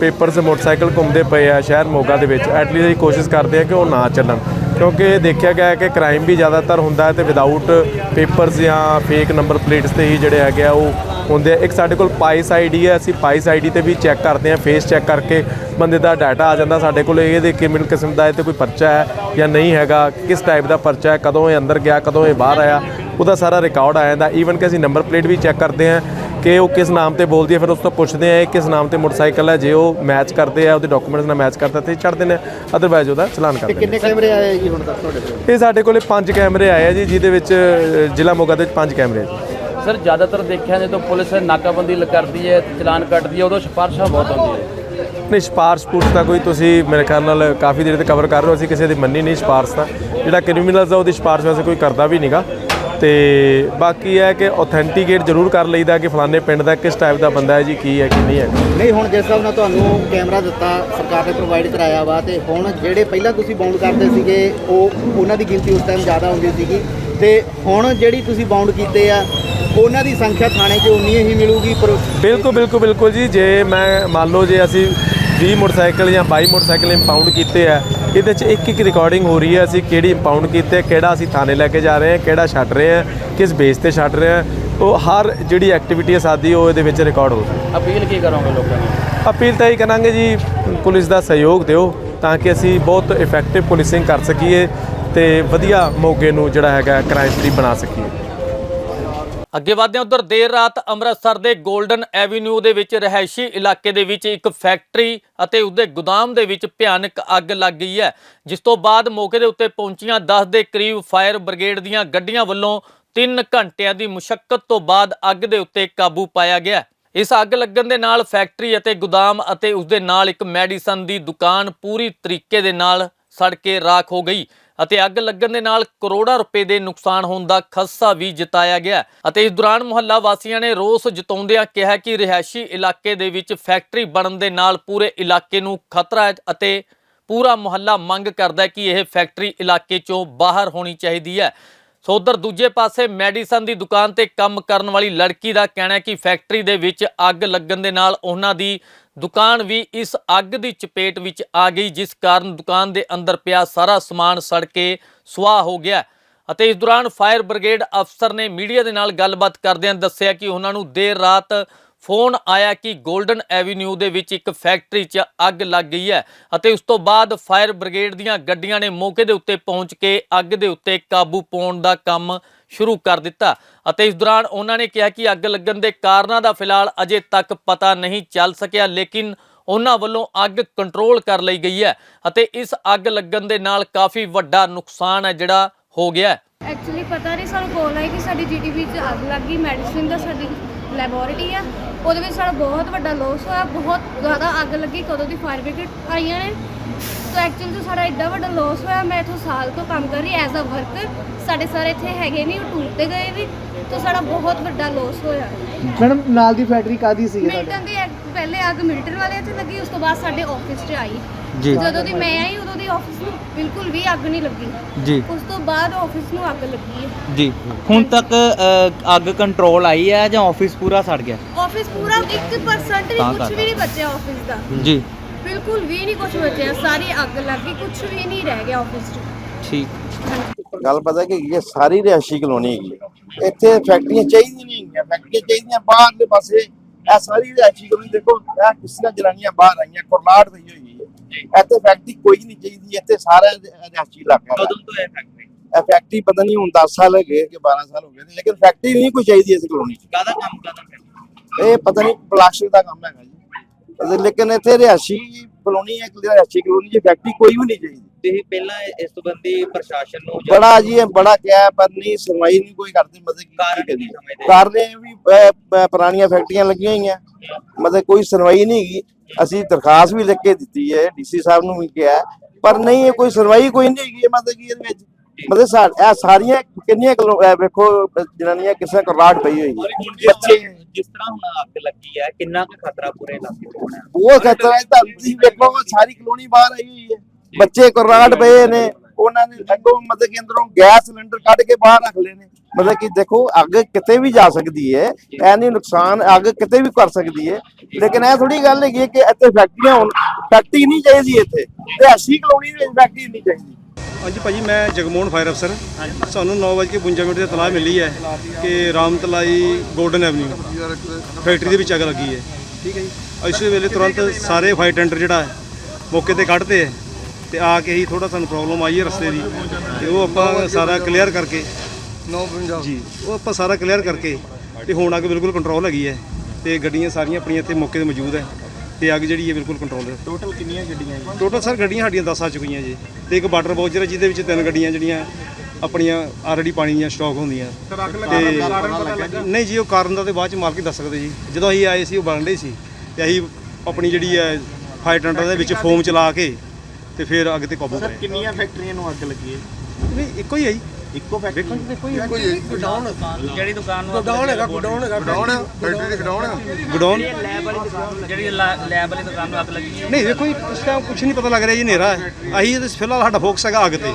ਪੇਪਰਸ ਮੋਟਰਸਾਈਕਲ ਘੁੰਮਦੇ ਪਏ ਆ ਸ਼ਹਿਰ ਮੋਗਾ ਦੇ ਵਿੱਚ ਐਟਲੀਸਟ ਅਸੀਂ ਕੋਸ਼ਿਸ਼ ਕਰਦੇ ਆ ਕਿ ਉਹ ਨਾ ਚੱਲਣ। ਕਿਉਂਕਿ ਇਹ ਦੇਖਿਆ ਗਿਆ ਹੈ ਕਿ ਕ੍ਰਾਈਮ ਵੀ ਜ਼ਿਆਦਾਤਰ ਹੁੰਦਾ ਹੈ ਤੇ ਵਿਦਆਊਟ ਪੇਪਰਸ ਜਾਂ ਫੇਕ ਨੰਬਰ ਪਲੇਟਸ ਤੇ ਹੀ ਜਿਹੜੇ ਹੈਗੇ ਆ ਉਹ ਹੁੰਦੇ ਆ। ਇੱਕ ਸਾਡੇ ਕੋਲ ਪਾਈਸ ਆਈਡੀ ਹੈ, ਅਸੀਂ ਪਾਈਸ ਆਈਡੀ ਤੇ ਵੀ ਚੈੱਕ ਕਰਦੇ ਆ ਫੇਸ ਚੈੱਕ ਕਰਕੇ ਬੰਦੇ ਦਾ ਡਾਟਾ ਆ ਜਾਂਦਾ ਸਾਡੇ ਕੋਲ। ਇਹਦੇ ਦੇ ਕਿਸਮ ਦਾ ਇਹ ਤੇ ਕੋਈ ਪਰਚਾ ਹੈ ਜਾਂ ਨਹੀਂ ਹੈਗਾ, ਕਿਸ ਟਾਈਪ ਦਾ ਪਰਚਾ ਹੈ, ਕਦੋਂ ਇਹ ਅੰਦਰ ਗਿਆ, ਕਦੋਂ ਇਹ ਬਾਹਰ ਆਇਆ, ਉਹਦਾ ਸਾਰਾ ਰਿਕਾਰਡ ਆ ਜਾਂਦਾ। ਈਵਨ ਕਿ ਅਸੀਂ ਨੰਬਰ ਪਲੇਟ ਵੀ ਚੈੱਕ ਕਰਦੇ ਆ ਕਿ ਉਹ ਕਿਸ ਨਾਮ ਤੇ ਬੋਲਦੀ ਹੈ ਫਿਰ ਉਸ ਤੋਂ ਪੁੱਛਦੇ ਆ ਇਹ ਕਿਸ ਨਾਮ ਤੇ ਮੋਟਰਸਾਈਕਲ ਹੈ ਜੇ ਉਹ ਮੈਚ ਕਰਦੇ ਆ ਉਹਦੇ ਡਾਕੂਮੈਂਟਸ ਨਾਲ ਮੈਚ ਕਰਦਾ ਤੇ ਛੱਡ ਦਿੰਦੇ ਆ ਅਦਰਵਾਈਜ਼ ਉਹਦਾ ਚਲਾਨ ਕਰ ਦਿੰਦੇ ਕਿੰਨੇ ਕੈਮਰੇ ਆਏ ਜੀ ਹੁਣ ਤੱਕ ਤੁਹਾਡੇ ਕੋਲ। ਇਹ ਸਾਡੇ ਕੋਲੇ ਪੰਜ ਕੈਮਰੇ ਆਏ ਆ ਜੀ ਜਿਹਦੇ ਵਿੱਚ ਜ਼ਿਲ੍ਹਾ ਮੋਗਾ ਦੇ ਵਿੱਚ ਪੰਜ ਕੈਮਰੇ ਆ ਜੀ। ਸਰ ਜ਼ਿਆਦਾਤਰ ਦੇਖਿਆ ਜਦੋਂ ਪੁਲਿਸ ਨਾਕਾਬੰਦੀ ਕਰਦੀ ਹੈ ਚਲਾਨ ਕੱਟਦੀ ਹੈ ਉਦੋਂ ਸਿਫਾਰਸ਼ਾਂ ਬਹੁਤ ਆਉਂਦੀਆਂ ਹੈ ਨਹੀਂ ਸਿਫਾਰਸ਼ ਪੁਰਸ਼ ਦਾ ਕੋਈ ਤੁਸੀਂ ਮੇਰੇ ਖਿਆਲ ਨਾਲ ਕਾਫੀ ਦੇਰ ਤੇ ਕਵਰ ਕਰ ਰਹੇ ਹੋ ਅਸੀਂ ਕਿਸੇ ਦੀ ਮੰਨੀ ਨਹੀਂ ਸਿਫਾਰਸ਼ ਦਾ ਜਿਹੜਾ ਕ੍ਰਿਮੀਨਲਸ ਆ ਉਹਦੀ ਸਿਫਾਰਸ਼ ਵੈਸੇ ਕੋਈ ਕਰਦਾ ਵੀ ਨਹੀਂਗਾ ਤੇ ਬਾਕੀ ਹੈ ਕਿ ਆਥੈਂਟੀਕੇਟ ਜ਼ਰੂਰ ਕਰ ਲਈਦਾ ਕਿ ਫਲਾਣੇ ਪਿੰਡ ਦਾ ਕਿਸ ਟਾਈਪ ਦਾ ਬੰਦਾ ਹੈ ਜੀ ਕੀ ਹੈ ਕੀ ਨਹੀਂ ਹੈ। ਨਹੀਂ ਹੁਣ ਜਿਸ ਹਿਸਾਬ ਨਾਲ ਤੁਹਾਨੂੰ ਕੈਮਰਾ ਦਿੱਤਾ ਸਰਕਾਰ ਨੇ ਪ੍ਰੋਵਾਈਡ ਕਰਾਇਆ ਵਾ ਤੇ ਹੁਣ ਜਿਹੜੇ ਪਹਿਲਾਂ ਤੁਸੀਂ ਬਾਉਂਡ ਕਰਦੇ ਸੀਗੇ ਉਹ ਉਹਨਾਂ ਦੀ ਗਿਣਤੀ ਉਸ ਟਾਈਮ ਜ਼ਿਆਦਾ ਹੁੰਦੀ ਸੀਗੀ। ਤੇ ਹੁਣ ਜਿਹੜੀ ਤੁਸੀਂ ਬਾਉਂਡ ਕੀਤੇ ਆ ਉਹਨਾਂ ਦੀ ਸੰਖਿਆ ਥਾਣੇ 'ਚ ਉਨੀ ਹੀ ਮਿਲੂਗੀ ਪਰ ਬਿਲਕੁਲ ਬਿਲਕੁਲ ਬਿਲਕੁਲ ਜੀ ਜੇ ਮੈਂ ਮੰਨ ਲਓ ਜੇ ਅਸੀਂ 20 ਮੋਟਰਸਾਈਕਲ ਜਾਂ 22 ਮੋਟਰਸਾਈਕਲ ਇੰਪਾਊਂਡ ਕੀਤੇ ਆ ਇਹਦੇ 'ਚ ਇੱਕ ਇੱਕ ਰਿਕਾਰਡਿੰਗ ਹੋ ਰਹੀ ਹੈ ਅਸੀਂ ਕਿਹੜੀ ਇੰਪਾਊਂਡ ਕੀਤੇ ਕਿਹੜਾ ਅਸੀਂ ਥਾਣੇ ਲੈ ਕੇ ਜਾ ਰਹੇ ਹਾਂ ਕਿਹੜਾ ਛੱਡ ਰਹੇ ਹਾਂ ਕਿਸ ਬੇਸ ਤੇ ਛੱਡ ਰਹੇ ਹਾਂ। ਉਹ ਹਰ ਜਿਹੜੀ ਐਕਟੀਵਿਟੀ ਹੈ ਸਾਡੀ ਉਹ ਇਹਦੇ ਵਿੱਚ ਰਿਕਾਰਡ ਹੋ ਰਹੀ ਹੈ। ਅਪੀਲ ਕੀ ਕਰੋਗੇ ਲੋਕਾਂ ਨੂੰ? ਅਪੀਲ ਤਾਂ ਇਹ ਕਰਾਂਗੇ ਜੀ ਪੁਲਿਸ ਦਾ ਸਹਿਯੋਗ ਦਿਓ ਤਾਂ ਕਿ ਅਸੀਂ ਬਹੁਤ ਇਫੈਕਟਿਵ ਪੁਲਿਸਿੰਗ ਕਰ ਸਕੀਏ ਤੇ ਵਧੀਆ ਮੌਕੇ ਨੂੰ ਜਿਹੜਾ ਹੈਗਾ ਕ੍ਰਾਈਮ ਫ੍ਰੀ ਬਣਾ ਸਕੀਏ। ਅੱਗੇ ਵਧਦੇ ਹਾਂ ਉਧਰ, ਦੇਰ ਰਾਤ ਅੰਮ੍ਰਿਤਸਰ ਦੇ 골ਡਨ ਐਵੀਨਿਊ ਦੇ ਵਿੱਚ ਰਹਿائشੀ ਇਲਾਕੇ ਦੇ ਵਿੱਚ ਇੱਕ ਫੈਕਟਰੀ ਅਤੇ ਉਸਦੇ ਗੋਦਾਮ ਦੇ ਵਿੱਚ ਭਿਆਨਕ ਅੱਗ ਲੱਗ ਗਈ ਹੈ। ਜਿਸ ਤੋਂ ਬਾਅਦ ਮੌਕੇ ਦੇ ਉੱਤੇ ਪਹੁੰਚੀਆਂ 10 ਦੇ ਕਰੀਬ ਫਾਇਰ ਬ੍ਰਿਗੇਡ ਦੀਆਂ ਗੱਡੀਆਂ ਵੱਲੋਂ 3 ਘੰਟਿਆਂ ਦੀ ਮੁਸ਼ਕਲ ਤੋਂ ਬਾਅਦ ਅੱਗ ਦੇ ਉੱਤੇ ਕਾਬੂ ਪਾਇਆ ਗਿਆ ਇਸ ਅੱਗ ਲੱਗਣ ਦੇ ਨਾਲ ਫੈਕਟਰੀ ਅਤੇ ਗੋਦਾਮ ਅਤੇ ਉਸਦੇ ਨਾਲ ਇੱਕ ਮੈਡੀਸਨ ਦੀ ਦੁਕਾਨ ਪੂਰੀ ਤਰੀਕੇ ਦੇ ਨਾਲ ਸੜ ਕੇ ਰਾਖ ਹੋ ਗਈ। ਅਤੇ ਅੱਗ ਲੱਗਣ ਦੇ ਨਾਲ ਕਰੋੜਾਂ ਰੁਪਏ ਦੇ ਨੁਕਸਾਨ ਹੋਣ ਦਾ ਖਸਾ ਵੀ ਜਤਾਇਆ ਗਿਆ ਅਤੇ ਇਸ ਦੌਰਾਨ ਮੁਹੱਲਾ ਵਾਸੀਆਂ ਨੇ ਰੋਸ ਜਤਾਉਂਦਿਆਂ ਕਿਹਾ ਕਿ ਰਿਹਾਇਸ਼ੀ ਇਲਾਕੇ ਦੇ ਵਿੱਚ ਫੈਕਟਰੀ ਬਣਨ ਦੇ ਨਾਲ ਪੂਰੇ ਇਲਾਕੇ ਨੂੰ ਖਤਰਾ ਹੈ ਅਤੇ ਪੂਰਾ ਮੁਹੱਲਾ ਮੰਗ ਕਰਦਾ ਹੈ ਕਿ ਇਹ ਫੈਕਟਰੀ ਇਲਾਕੇ ਚੋਂ ਬਾਹਰ ਹੋਣੀ ਚਾਹੀਦੀ ਹੈ। ਸੋ ਉਧਰ ਦੂਜੇ ਪਾਸੇ ਮੈਡੀਸਨ ਦੀ ਦੁਕਾਨ ਤੇ ਕੰਮ ਕਰਨ ਵਾਲੀ ਲੜਕੀ ਦਾ ਕਹਿਣਾ ਹੈ ਕਿ ਫੈਕਟਰੀ ਦੇ ਵਿੱਚ ਅੱਗ ਲੱਗਣ ਦੇ ਨਾਲ ਉਹਨਾਂ ਦੀ ਦੁਕਾਨ ਵੀ ਇਸ ਅੱਗ ਦੀ ਚਪੇਟ ਵਿੱਚ ਆ ਗਈ, ਜਿਸ ਕਾਰਨ ਦੁਕਾਨ ਦੇ ਅੰਦਰ ਪਿਆ ਸਾਰਾ ਸਮਾਨ ਸੜ ਕੇ ਸੁਆਹ ਹੋ ਗਿਆ। ਅਤੇ ਇਸ ਦੌਰਾਨ ਫਾਇਰ ਬ੍ਰਿਗੇਡ ਅਫਸਰ ਨੇ ਮੀਡੀਆ ਦੇ ਨਾਲ ਗੱਲਬਾਤ ਕਰਦਿਆਂ ਦੱਸਿਆ ਕਿ ਉਹਨਾਂ ਨੂੰ ਦੇਰ ਰਾਤ ਫੋਨ ਆਇਆ ਕਿ 골ਡਨ ਐਵੀਨਿਊ ਦੇ ਵਿੱਚ ਇੱਕ ਫੈਕਟਰੀ 'ਚ ਅੱਗ ਲੱਗ ਗਈ ਹੈ ਅਤੇ ਉਸ ਤੋਂ ਬਾਅਦ ਫਾਇਰ ਬ੍ਰਿਗੇਡ ਦੀਆਂ ਗੱਡੀਆਂ ਨੇ ਮੌਕੇ ਦੇ ਉੱਤੇ ਪਹੁੰਚ ਕੇ ਅੱਗ ਦੇ ਉੱਤੇ ਕਾਬੂ ਪਾਉਣ ਦਾ ਕੰਮ ਸ਼ੁਰੂ ਕਰ ਦਿੱਤਾ ਅਤੇ ਇਸ ਦੌਰਾਨ ਉਹਨਾਂ ਨੇ ਕਿਹਾ ਕਿ ਅੱਗ ਲੱਗਣ ਦੇ ਕਾਰਨਾਂ ਦਾ ਫਿਲਹਾਲ ਅਜੇ ਤੱਕ ਪਤਾ ਨਹੀਂ ਚੱਲ ਸਕਿਆ, ਲੇਕਿਨ ਉਹਨਾਂ ਵੱਲੋਂ ਅੱਗ ਕੰਟਰੋਲ ਕਰ ਲਈ ਗਈ ਹੈ ਅਤੇ ਇਸ ਅੱਗ ਲੱਗਣ ਦੇ ਨਾਲ ਕਾਫੀ ਵੱਡਾ ਨੁਕਸਾਨ ਹੈ ਜਿਹੜਾ ਹੋ ਗਿਆ ਹੈ। ਐਕਚੁਅਲੀ ਪਤਾ ਨਹੀਂ ਸਾਨੂੰ ਕੋਲ ਆਈ ਕਿ ਸਾਡੀ ਜੀਡੀਪੀ 'ਚ ਅੱਗ ਲੱਗ ਗਈ, ਮੈਡੀਸਿਨ ਦਾ ਸਾਡੀ ਲੈਬੋਰੇਟਰੀ ਆ, ਉਹਦੇ ਵਿੱਚ ਸਾਡਾ ਬਹੁਤ ਵੱਡਾ ਲੋਸ ਹੋਇਆ, ਬਹੁਤ ਜ਼ਿਆਦਾ ਅੱਗ ਲੱਗੀ ਕਦੋਂ ਦੀ ਫਾਇਰ ਬ੍ਰਿਗੇਡ ਆਈਆਂ ਨੇ। ਸੋ ਐਕਚੁਅਲੀ ਸਾਡਾ ਐਡਾ ਵੱਡਾ ਲੋਸ ਹੋਇਆ ਮੈਂ ਇੱਥੋਂ ਸਾਲ ਤੋਂ ਕੰਮ ਕਰ ਰਹੀ ਐਜ਼ ਅ ਵਰਕਰ ਸਾਡੇ ਸਾਰੇ ਇੱਥੇ ਹੈਗੇ ਨਹੀਂ ਉਹ ਟੂਰ ਤੇ ਗਏ ਵੀ ਤਾਂ ਸਾਡਾ ਬਹੁਤ ਵੱਡਾ ਲੋਸ ਹੋਇਆ। ਮੈਡਮ ਨਾਲ ਦੀ ਫੈਕਟਰੀ ਕਾਦੀ ਸੀ ਮਿਲਟਨ ਦੀ ਅੱਗ- ਪਹਿਲੇ ਅੱਗ ਮਿਲਟਨ ਵਾਲੇ ਇੱਥੇ ਲੱਗੀ ਉਸ ਤੋਂ ਬਾਅਦ ਸਾਡੇ ਆਫਿਸ 'ਚ ਆਈ। ਜੀ। ਜਦੋਂ ਦੀ ਮੈਂ ਆਈ ਉਦੋਂ ਦੀ ਆਫਿਸ ਨੂੰ ਬਿਲਕੁਲ ਵੀ ਅੱਗ ਨਹੀਂ ਲੱਗੀ। ਜੀ। ਉਸ ਤੋਂ ਬਾਅਦ ਆਫਿਸ ਨੂੰ ਅੱਗ ਲੱਗੀ ਹੈ। ਜੀ। ਹੁਣ ਤੱਕ ਅ, ਅੱਗ ਕੰਟਰੋਲ ਆਈ ਹੈ ਜਾਂ ਆਫਿਸ ਪੂਰਾ ਸੜ ਗਿਆ? ਆਫਿਸ ਪੂਰਾ 1% ਵੀ ਤਾਂ ਕੁਝ ਵੀ ਨਹੀਂ ਬਚਿਆ ਆਫਿਸ ਦਾ। ਜੀ। ਬਿਲਕੁਲ ਵੀ ਨਹੀਂ ਕੁਝ ਬਚਿਆ ਸਾਰੀ ਅੱਗ ਲੱਗ ਗਈ ਕੁਝ ਵੀ ਨਹੀਂ ਰਹਿ ਗਿਆ ਆਫਿਸ 'ਚ। ਠੀਕ। ਗੱਲ ਪਤਾ ਕਿ ਇਹ ਸਾਰੀ ਰਿਹਾਇਸ਼ੀ ਕਲੋਨੀ ਹੈਗੀ ਹੈ। ਇੱਥੇ ਫੈਕਟਰੀਆਂ ਚਾਹੀਦੀਆਂ ਨਹੀਂ ਹੈਗੀਆਂ ਫੈਕਟਰੀਆਂ ਚਾਹੀਦੀਆਂ ਬਾਹਰਲੇ ਪਾਸੇ। ਇਹ ਸਾਰੀ ਰਿਹਾਇਸ਼ੀ ਕਲੋਨੀ ਦੇਖੋ ਇਹ ਕਿਸਨਾ ਜਨਾਨੀਆਂ ਬਾਹਰ ਆਈਆਂ ਕੁਰਲਾਟ ਪਈ ਹੋਈ ਹੈ। ਇੱਥੇ ਫੈਕਟਰੀ ਕੋਈ ਨਹੀਂ ਚਾਹੀਦੀ ਇੱਥੇ ਸਾਰਾ ਰਿਹਾਇਸ਼ੀ ਇਲਾਕਾ ਹੈ। ਕਦੋਂ ਤੋਂ ਹੈ ਫੈਕਟਰੀ ਇਹ ਫੈਕਟਰੀ ਪਤਾ ਨਹੀਂ ਹੁਣ 10 ਸਾਲ ਹੋ ਗਏ ਕਿ 12 ਸਾਲ ਹੋ ਗਏ ਨੇ, ਲੇਕਿਨ ਫੈਕਟਰੀ ਨਹੀਂ ਕੋਈ ਚਾਹੀਦੀ ਇਸ ਕਲੋਨੀ 'ਚ। ਕਾਹਦਾ ਕੰਮ ਕਰਦਾ ਇਹ ਪਤਾ ਨਹੀਂ ਪਲਾਸਟਿਕ ਦਾ ਕੰਮ ਹੈਗਾ ਜੀ। ਲੇਕਿਨ ਇੱਥੇ ਰਿਹਾਸ਼ੀ ਕਲੋਨੀ ਹੈ ਰਿਹਾਸ਼ੀ ਕਲੋਨੀ 'ਚ ਫੈਕਟਰੀ ਕੋਈ ਵੀ ਨਹੀਂ ਚਾਹੀਦੀ। ਤੁਸੀਂ ਪਹਿਲਾਂ ਇਸ ਸੰਬੰਧੀ ਪ੍ਰਸ਼ਾਸਨ ਨੂੰ ਜਾਂ ਬੜਾ ਜੀ ਇਹ ਬੜਾ ਕਿਹਾ ਪਰ ਨਹੀਂ ਸੁਣਵਾਈ ਨਹੀਂ ਕੋਈ ਕਰਦੀ ਮਤਲਬ ਕੀ ਕਾਰਨ ਕੀ ਕਰੀਏ। ਕੀ ਸਮਝਦੇ? ਕਾਰਨ ਵੀ ਪੁਰਾਣੀਆਂ ਫੈਕਟਰੀਆਂ ਲੱਗੀਆਂ ਹੋਈਆਂ। ਮਤਲਬ ਕੋਈ ਸੁਣਵਾਈ ਨਹੀਂ ਹੈਗੀ। ਅਸੀਂ ਦਰਖਾਸਤ ਵੀ ਲਿਖ ਕੇ ਦਿੱਤੀ ਹੈ ਡੀਸੀ ਸਾਹਿਬ ਨੂੰ ਵੀ ਕਿਹਾ ਪਰ ਨਹੀਂ ਇਹ ਕੋਈ ਸੁਣਵਾਈ ਕੋਈ ਨਹੀਂ ਹੈਗੀ ਮਤਲਬ ਕਿ ਇਹਦੇ ਵਿੱਚ ਮਤਲਬ ਸਾ- ਇਹ ਸਾਰੀਆਂ ਕਿੰਨੀਆਂ ਕਿਲੋ ਇਹ ਵੇਖੋ ਜਨਾਨੀਆਂ ਕਿਸੇ ਕੋਲ ਪਈ ਹੋਈ ਹੈ। ਬੱਚੇ ਜਿਸ ਤਰ੍ਹਾਂ ਹੁਣ ਅੱਗ ਲੱਗੀ ਹੈ ਕਿੰਨਾ ਕੁ ਖਤਰਾ ਪੂਰੇ ਇਲਾਕੇ ਨੂੰ ਹੋਣਾ? ਉਹ ਖਤਰਾ ਹੈ ਤਾਂ ਤੁਸੀਂ ਵੇਖੋ ਸਾਰੀ ਕਲੋਨੀ ਬਾਹਰ ਆਈ ਹੋਈ ਹੈ। ਬੱਚੇ ਕੁਰਾੜ ਪਏ ਨੇ ਉਹਨਾਂ ਨੇ ਅੱਗੋਂ ਮਤਲਬ ਕਿ ਅੰਦਰੋਂ ਗੈਸ ਸਿਲੰਡਰ ਕੱਢ ਕੇ ਬਾਹਰ ਰੱਖ ਲਏ ਨੇ। ਮਤਲਬ ਕਿ ਦੇਖੋ ਅੱਗ ਕਿਤੇ ਵੀ ਜਾ ਸਕਦੀ ਹੈ ਐ ਨਹੀਂ ਨੁਕਸਾਨ ਅੱਗ ਕਿਤੇ ਵੀ ਕਰ ਸਕਦੀ ਹੈ। ਲੇਕਿਨ ਇਹ ਥੋੜੀ ਗੱਲ ਹੈਗੀ ਹੈ ਕਿ ਇੱਥੇ ਫੈਕਟਰੀਆਂ ਹੋਣ ਫੈਕਟਰੀ ਨਹੀਂ ਚਾਹੀਦੀ ਇੱਥੇ। ਤੇ ਅਸੀਂ ਕਲੋਨੀ ਦੇ ਵਿੱਚ ਫੈਕਟਰੀ ਨਹੀਂ ਚਾਹੀਦੀ। ਹਾਂਜੀ ਭਾਜੀ ਮੈਂ ਜਗਮੋਹਨ ਫਾਇਰ ਅਫਸਰ ਸਾਨੂੰ 9:52 ਮਿੰਟ ਤੇ ਤਲਾਹ ਮਿਲੀ ਹੈ ਕਿ ਰਾਮਤਲਾਈ ਗੋਲਡਨ ਐਵਨਿਊ ਫੈਕਟਰੀ ਦੇ ਵਿੱਚ ਅੱਗ ਲੱਗੀ ਹੈ। ਠੀਕ ਹੈ ਜੀ। ਇਸ ਵੇਲੇ ਤੁਰੰਤ ਸਾਰੇ ਫਾਇਰ ਟੈਂਡਰ ਜਿਹੜਾ ਹੈ ਮੌਕੇ ਤੇ ਕੱਢਤੇ ਹੈ ਤੇ ਆ ਕੇ ਹੀ ਥੋੜਾ ਸਾਨੂੰ ਪ੍ਰੋਬਲਮ ਆਈ ਹੈ ਰਸਤੇ ਦੀ ਤੇ ਉਹ ਆਪਾਂ ਸਾਰਾ ਕਲੀਅਰ ਕਰਕੇ 952 ਜੀ ਉਹ ਆਪਾਂ ਸਾਰਾ ਕਲੀਅਰ ਕਰਕੇ ਤੇ ਹੁਣ ਅੱਗ ਬਿਲਕੁਲ ਕੰਟਰੋਲ ਹੈਗੀ ਹੈ ਤੇ ਗੱਡੀਆਂ ਸਾਰੀਆਂ ਆਪਣੀਆਂ ਇੱਥੇ ਮੌਕੇ ਤੇ ਮੌਜੂਦ ਹੈ। ਤੇ ਅੱਗ ਜਿਹੜੀ ਹੈ ਬਿਲਕੁਲ ਕੰਟਰੋਲ ਹੈ ਟੋਟਲ ਕਿੰਨੀਆਂ ਗੱਡੀਆਂ ਜੀ? ਟੋਟਲ ਸਰ ਗੱਡੀਆਂ ਸਾਡੀਆਂ 10 ਆ ਚੁੱਕੀਆਂ ਜੀ। ਤੇ ਇੱਕ ਵਾਟਰ ਬੋਜਰ ਹੈ ਜਿਹਦੇ ਵਿੱਚ ਤਿੰਨ ਗੱਡੀਆਂ ਜਿਹੜੀਆਂ ਆਪਣੀਆਂ ਆਲਰੇਡੀ ਪਾਣੀ ਦੀਆਂ ਸਟਾਕ ਹੁੰਦੀਆਂ। ਤੇ ਨਹੀਂ ਜੀ ਉਹ ਕਾਰਨ ਦਾ ਤੇ ਬਾਅਦ ਚ ਮਾਲਕ ਹੀ ਦੱਸ ਸਕਦੇ ਜੀ। ਜਦੋਂ ਅਸੀਂ ਆਏ ਸੀ ਉਹ ਬਣ ਰਹੀ ਸੀ। ਤੇ ਅਸੀਂ ਆਪਣੀ ਜਿਹੜੀ ਹੈ ਫਾਇਰ ਟੈਂਡਰ ਦੇ ਵਿੱਚ ਫੋਮ ਚਲਾ ਕੇ ਤੇ ਫਿਰ ਅੱਗ ਤੇ ਕਾਬੂ ਪਾਇਆ ਕਿੰਨੀਆਂ ਫੈਕਟਰੀਆਂ ਨੂੰ ਅੱਗ ਲੱਗੀ ਹੈ? ਨਹੀਂ ਇੱਕੋ ਹੀ ਹੈ ਜੀ। ਇੱਕੋ ਫੈਕਟਰੀ ਦੇਖੋ ਜੀ ਦੇਖੋ ਜੀ। ਜਿਹੜੀ ਦੁਕਾਨ ਨੂੰ ਗਡਾਊਨ ਹੈਗਾ ਗਡਾਊਨ ਹੈਗਾ ਗਡਾਊਨ ਫੈਕਟਰੀ ਦੇ ਗਡਾਊਨ ਗਡਾਊਨ ਲੈਬ ਵਾਲੀ ਦੁਕਾਨ ਜਿਹੜੀ ਲੈਬ ਵਾਲੀ ਦੁਕਾਨ ਨੂੰ ਅੱਗ ਲੱਗੀ ਹੈ। ਨਹੀਂ ਦੇਖੋ ਜੀ ਇਸ ਟਾਈਮ ਕੁਝ ਨਹੀਂ ਪਤਾ ਲੱਗ ਰਿਹਾ ਜੀ ਹਨੇਰਾ ਹੈ। ਅਸੀਂ ਤੇ ਫਿਲਹਾਲ ਸਾਡਾ ਫੋਕਸ ਹੈਗਾ ਅੱਗ ਤੇ।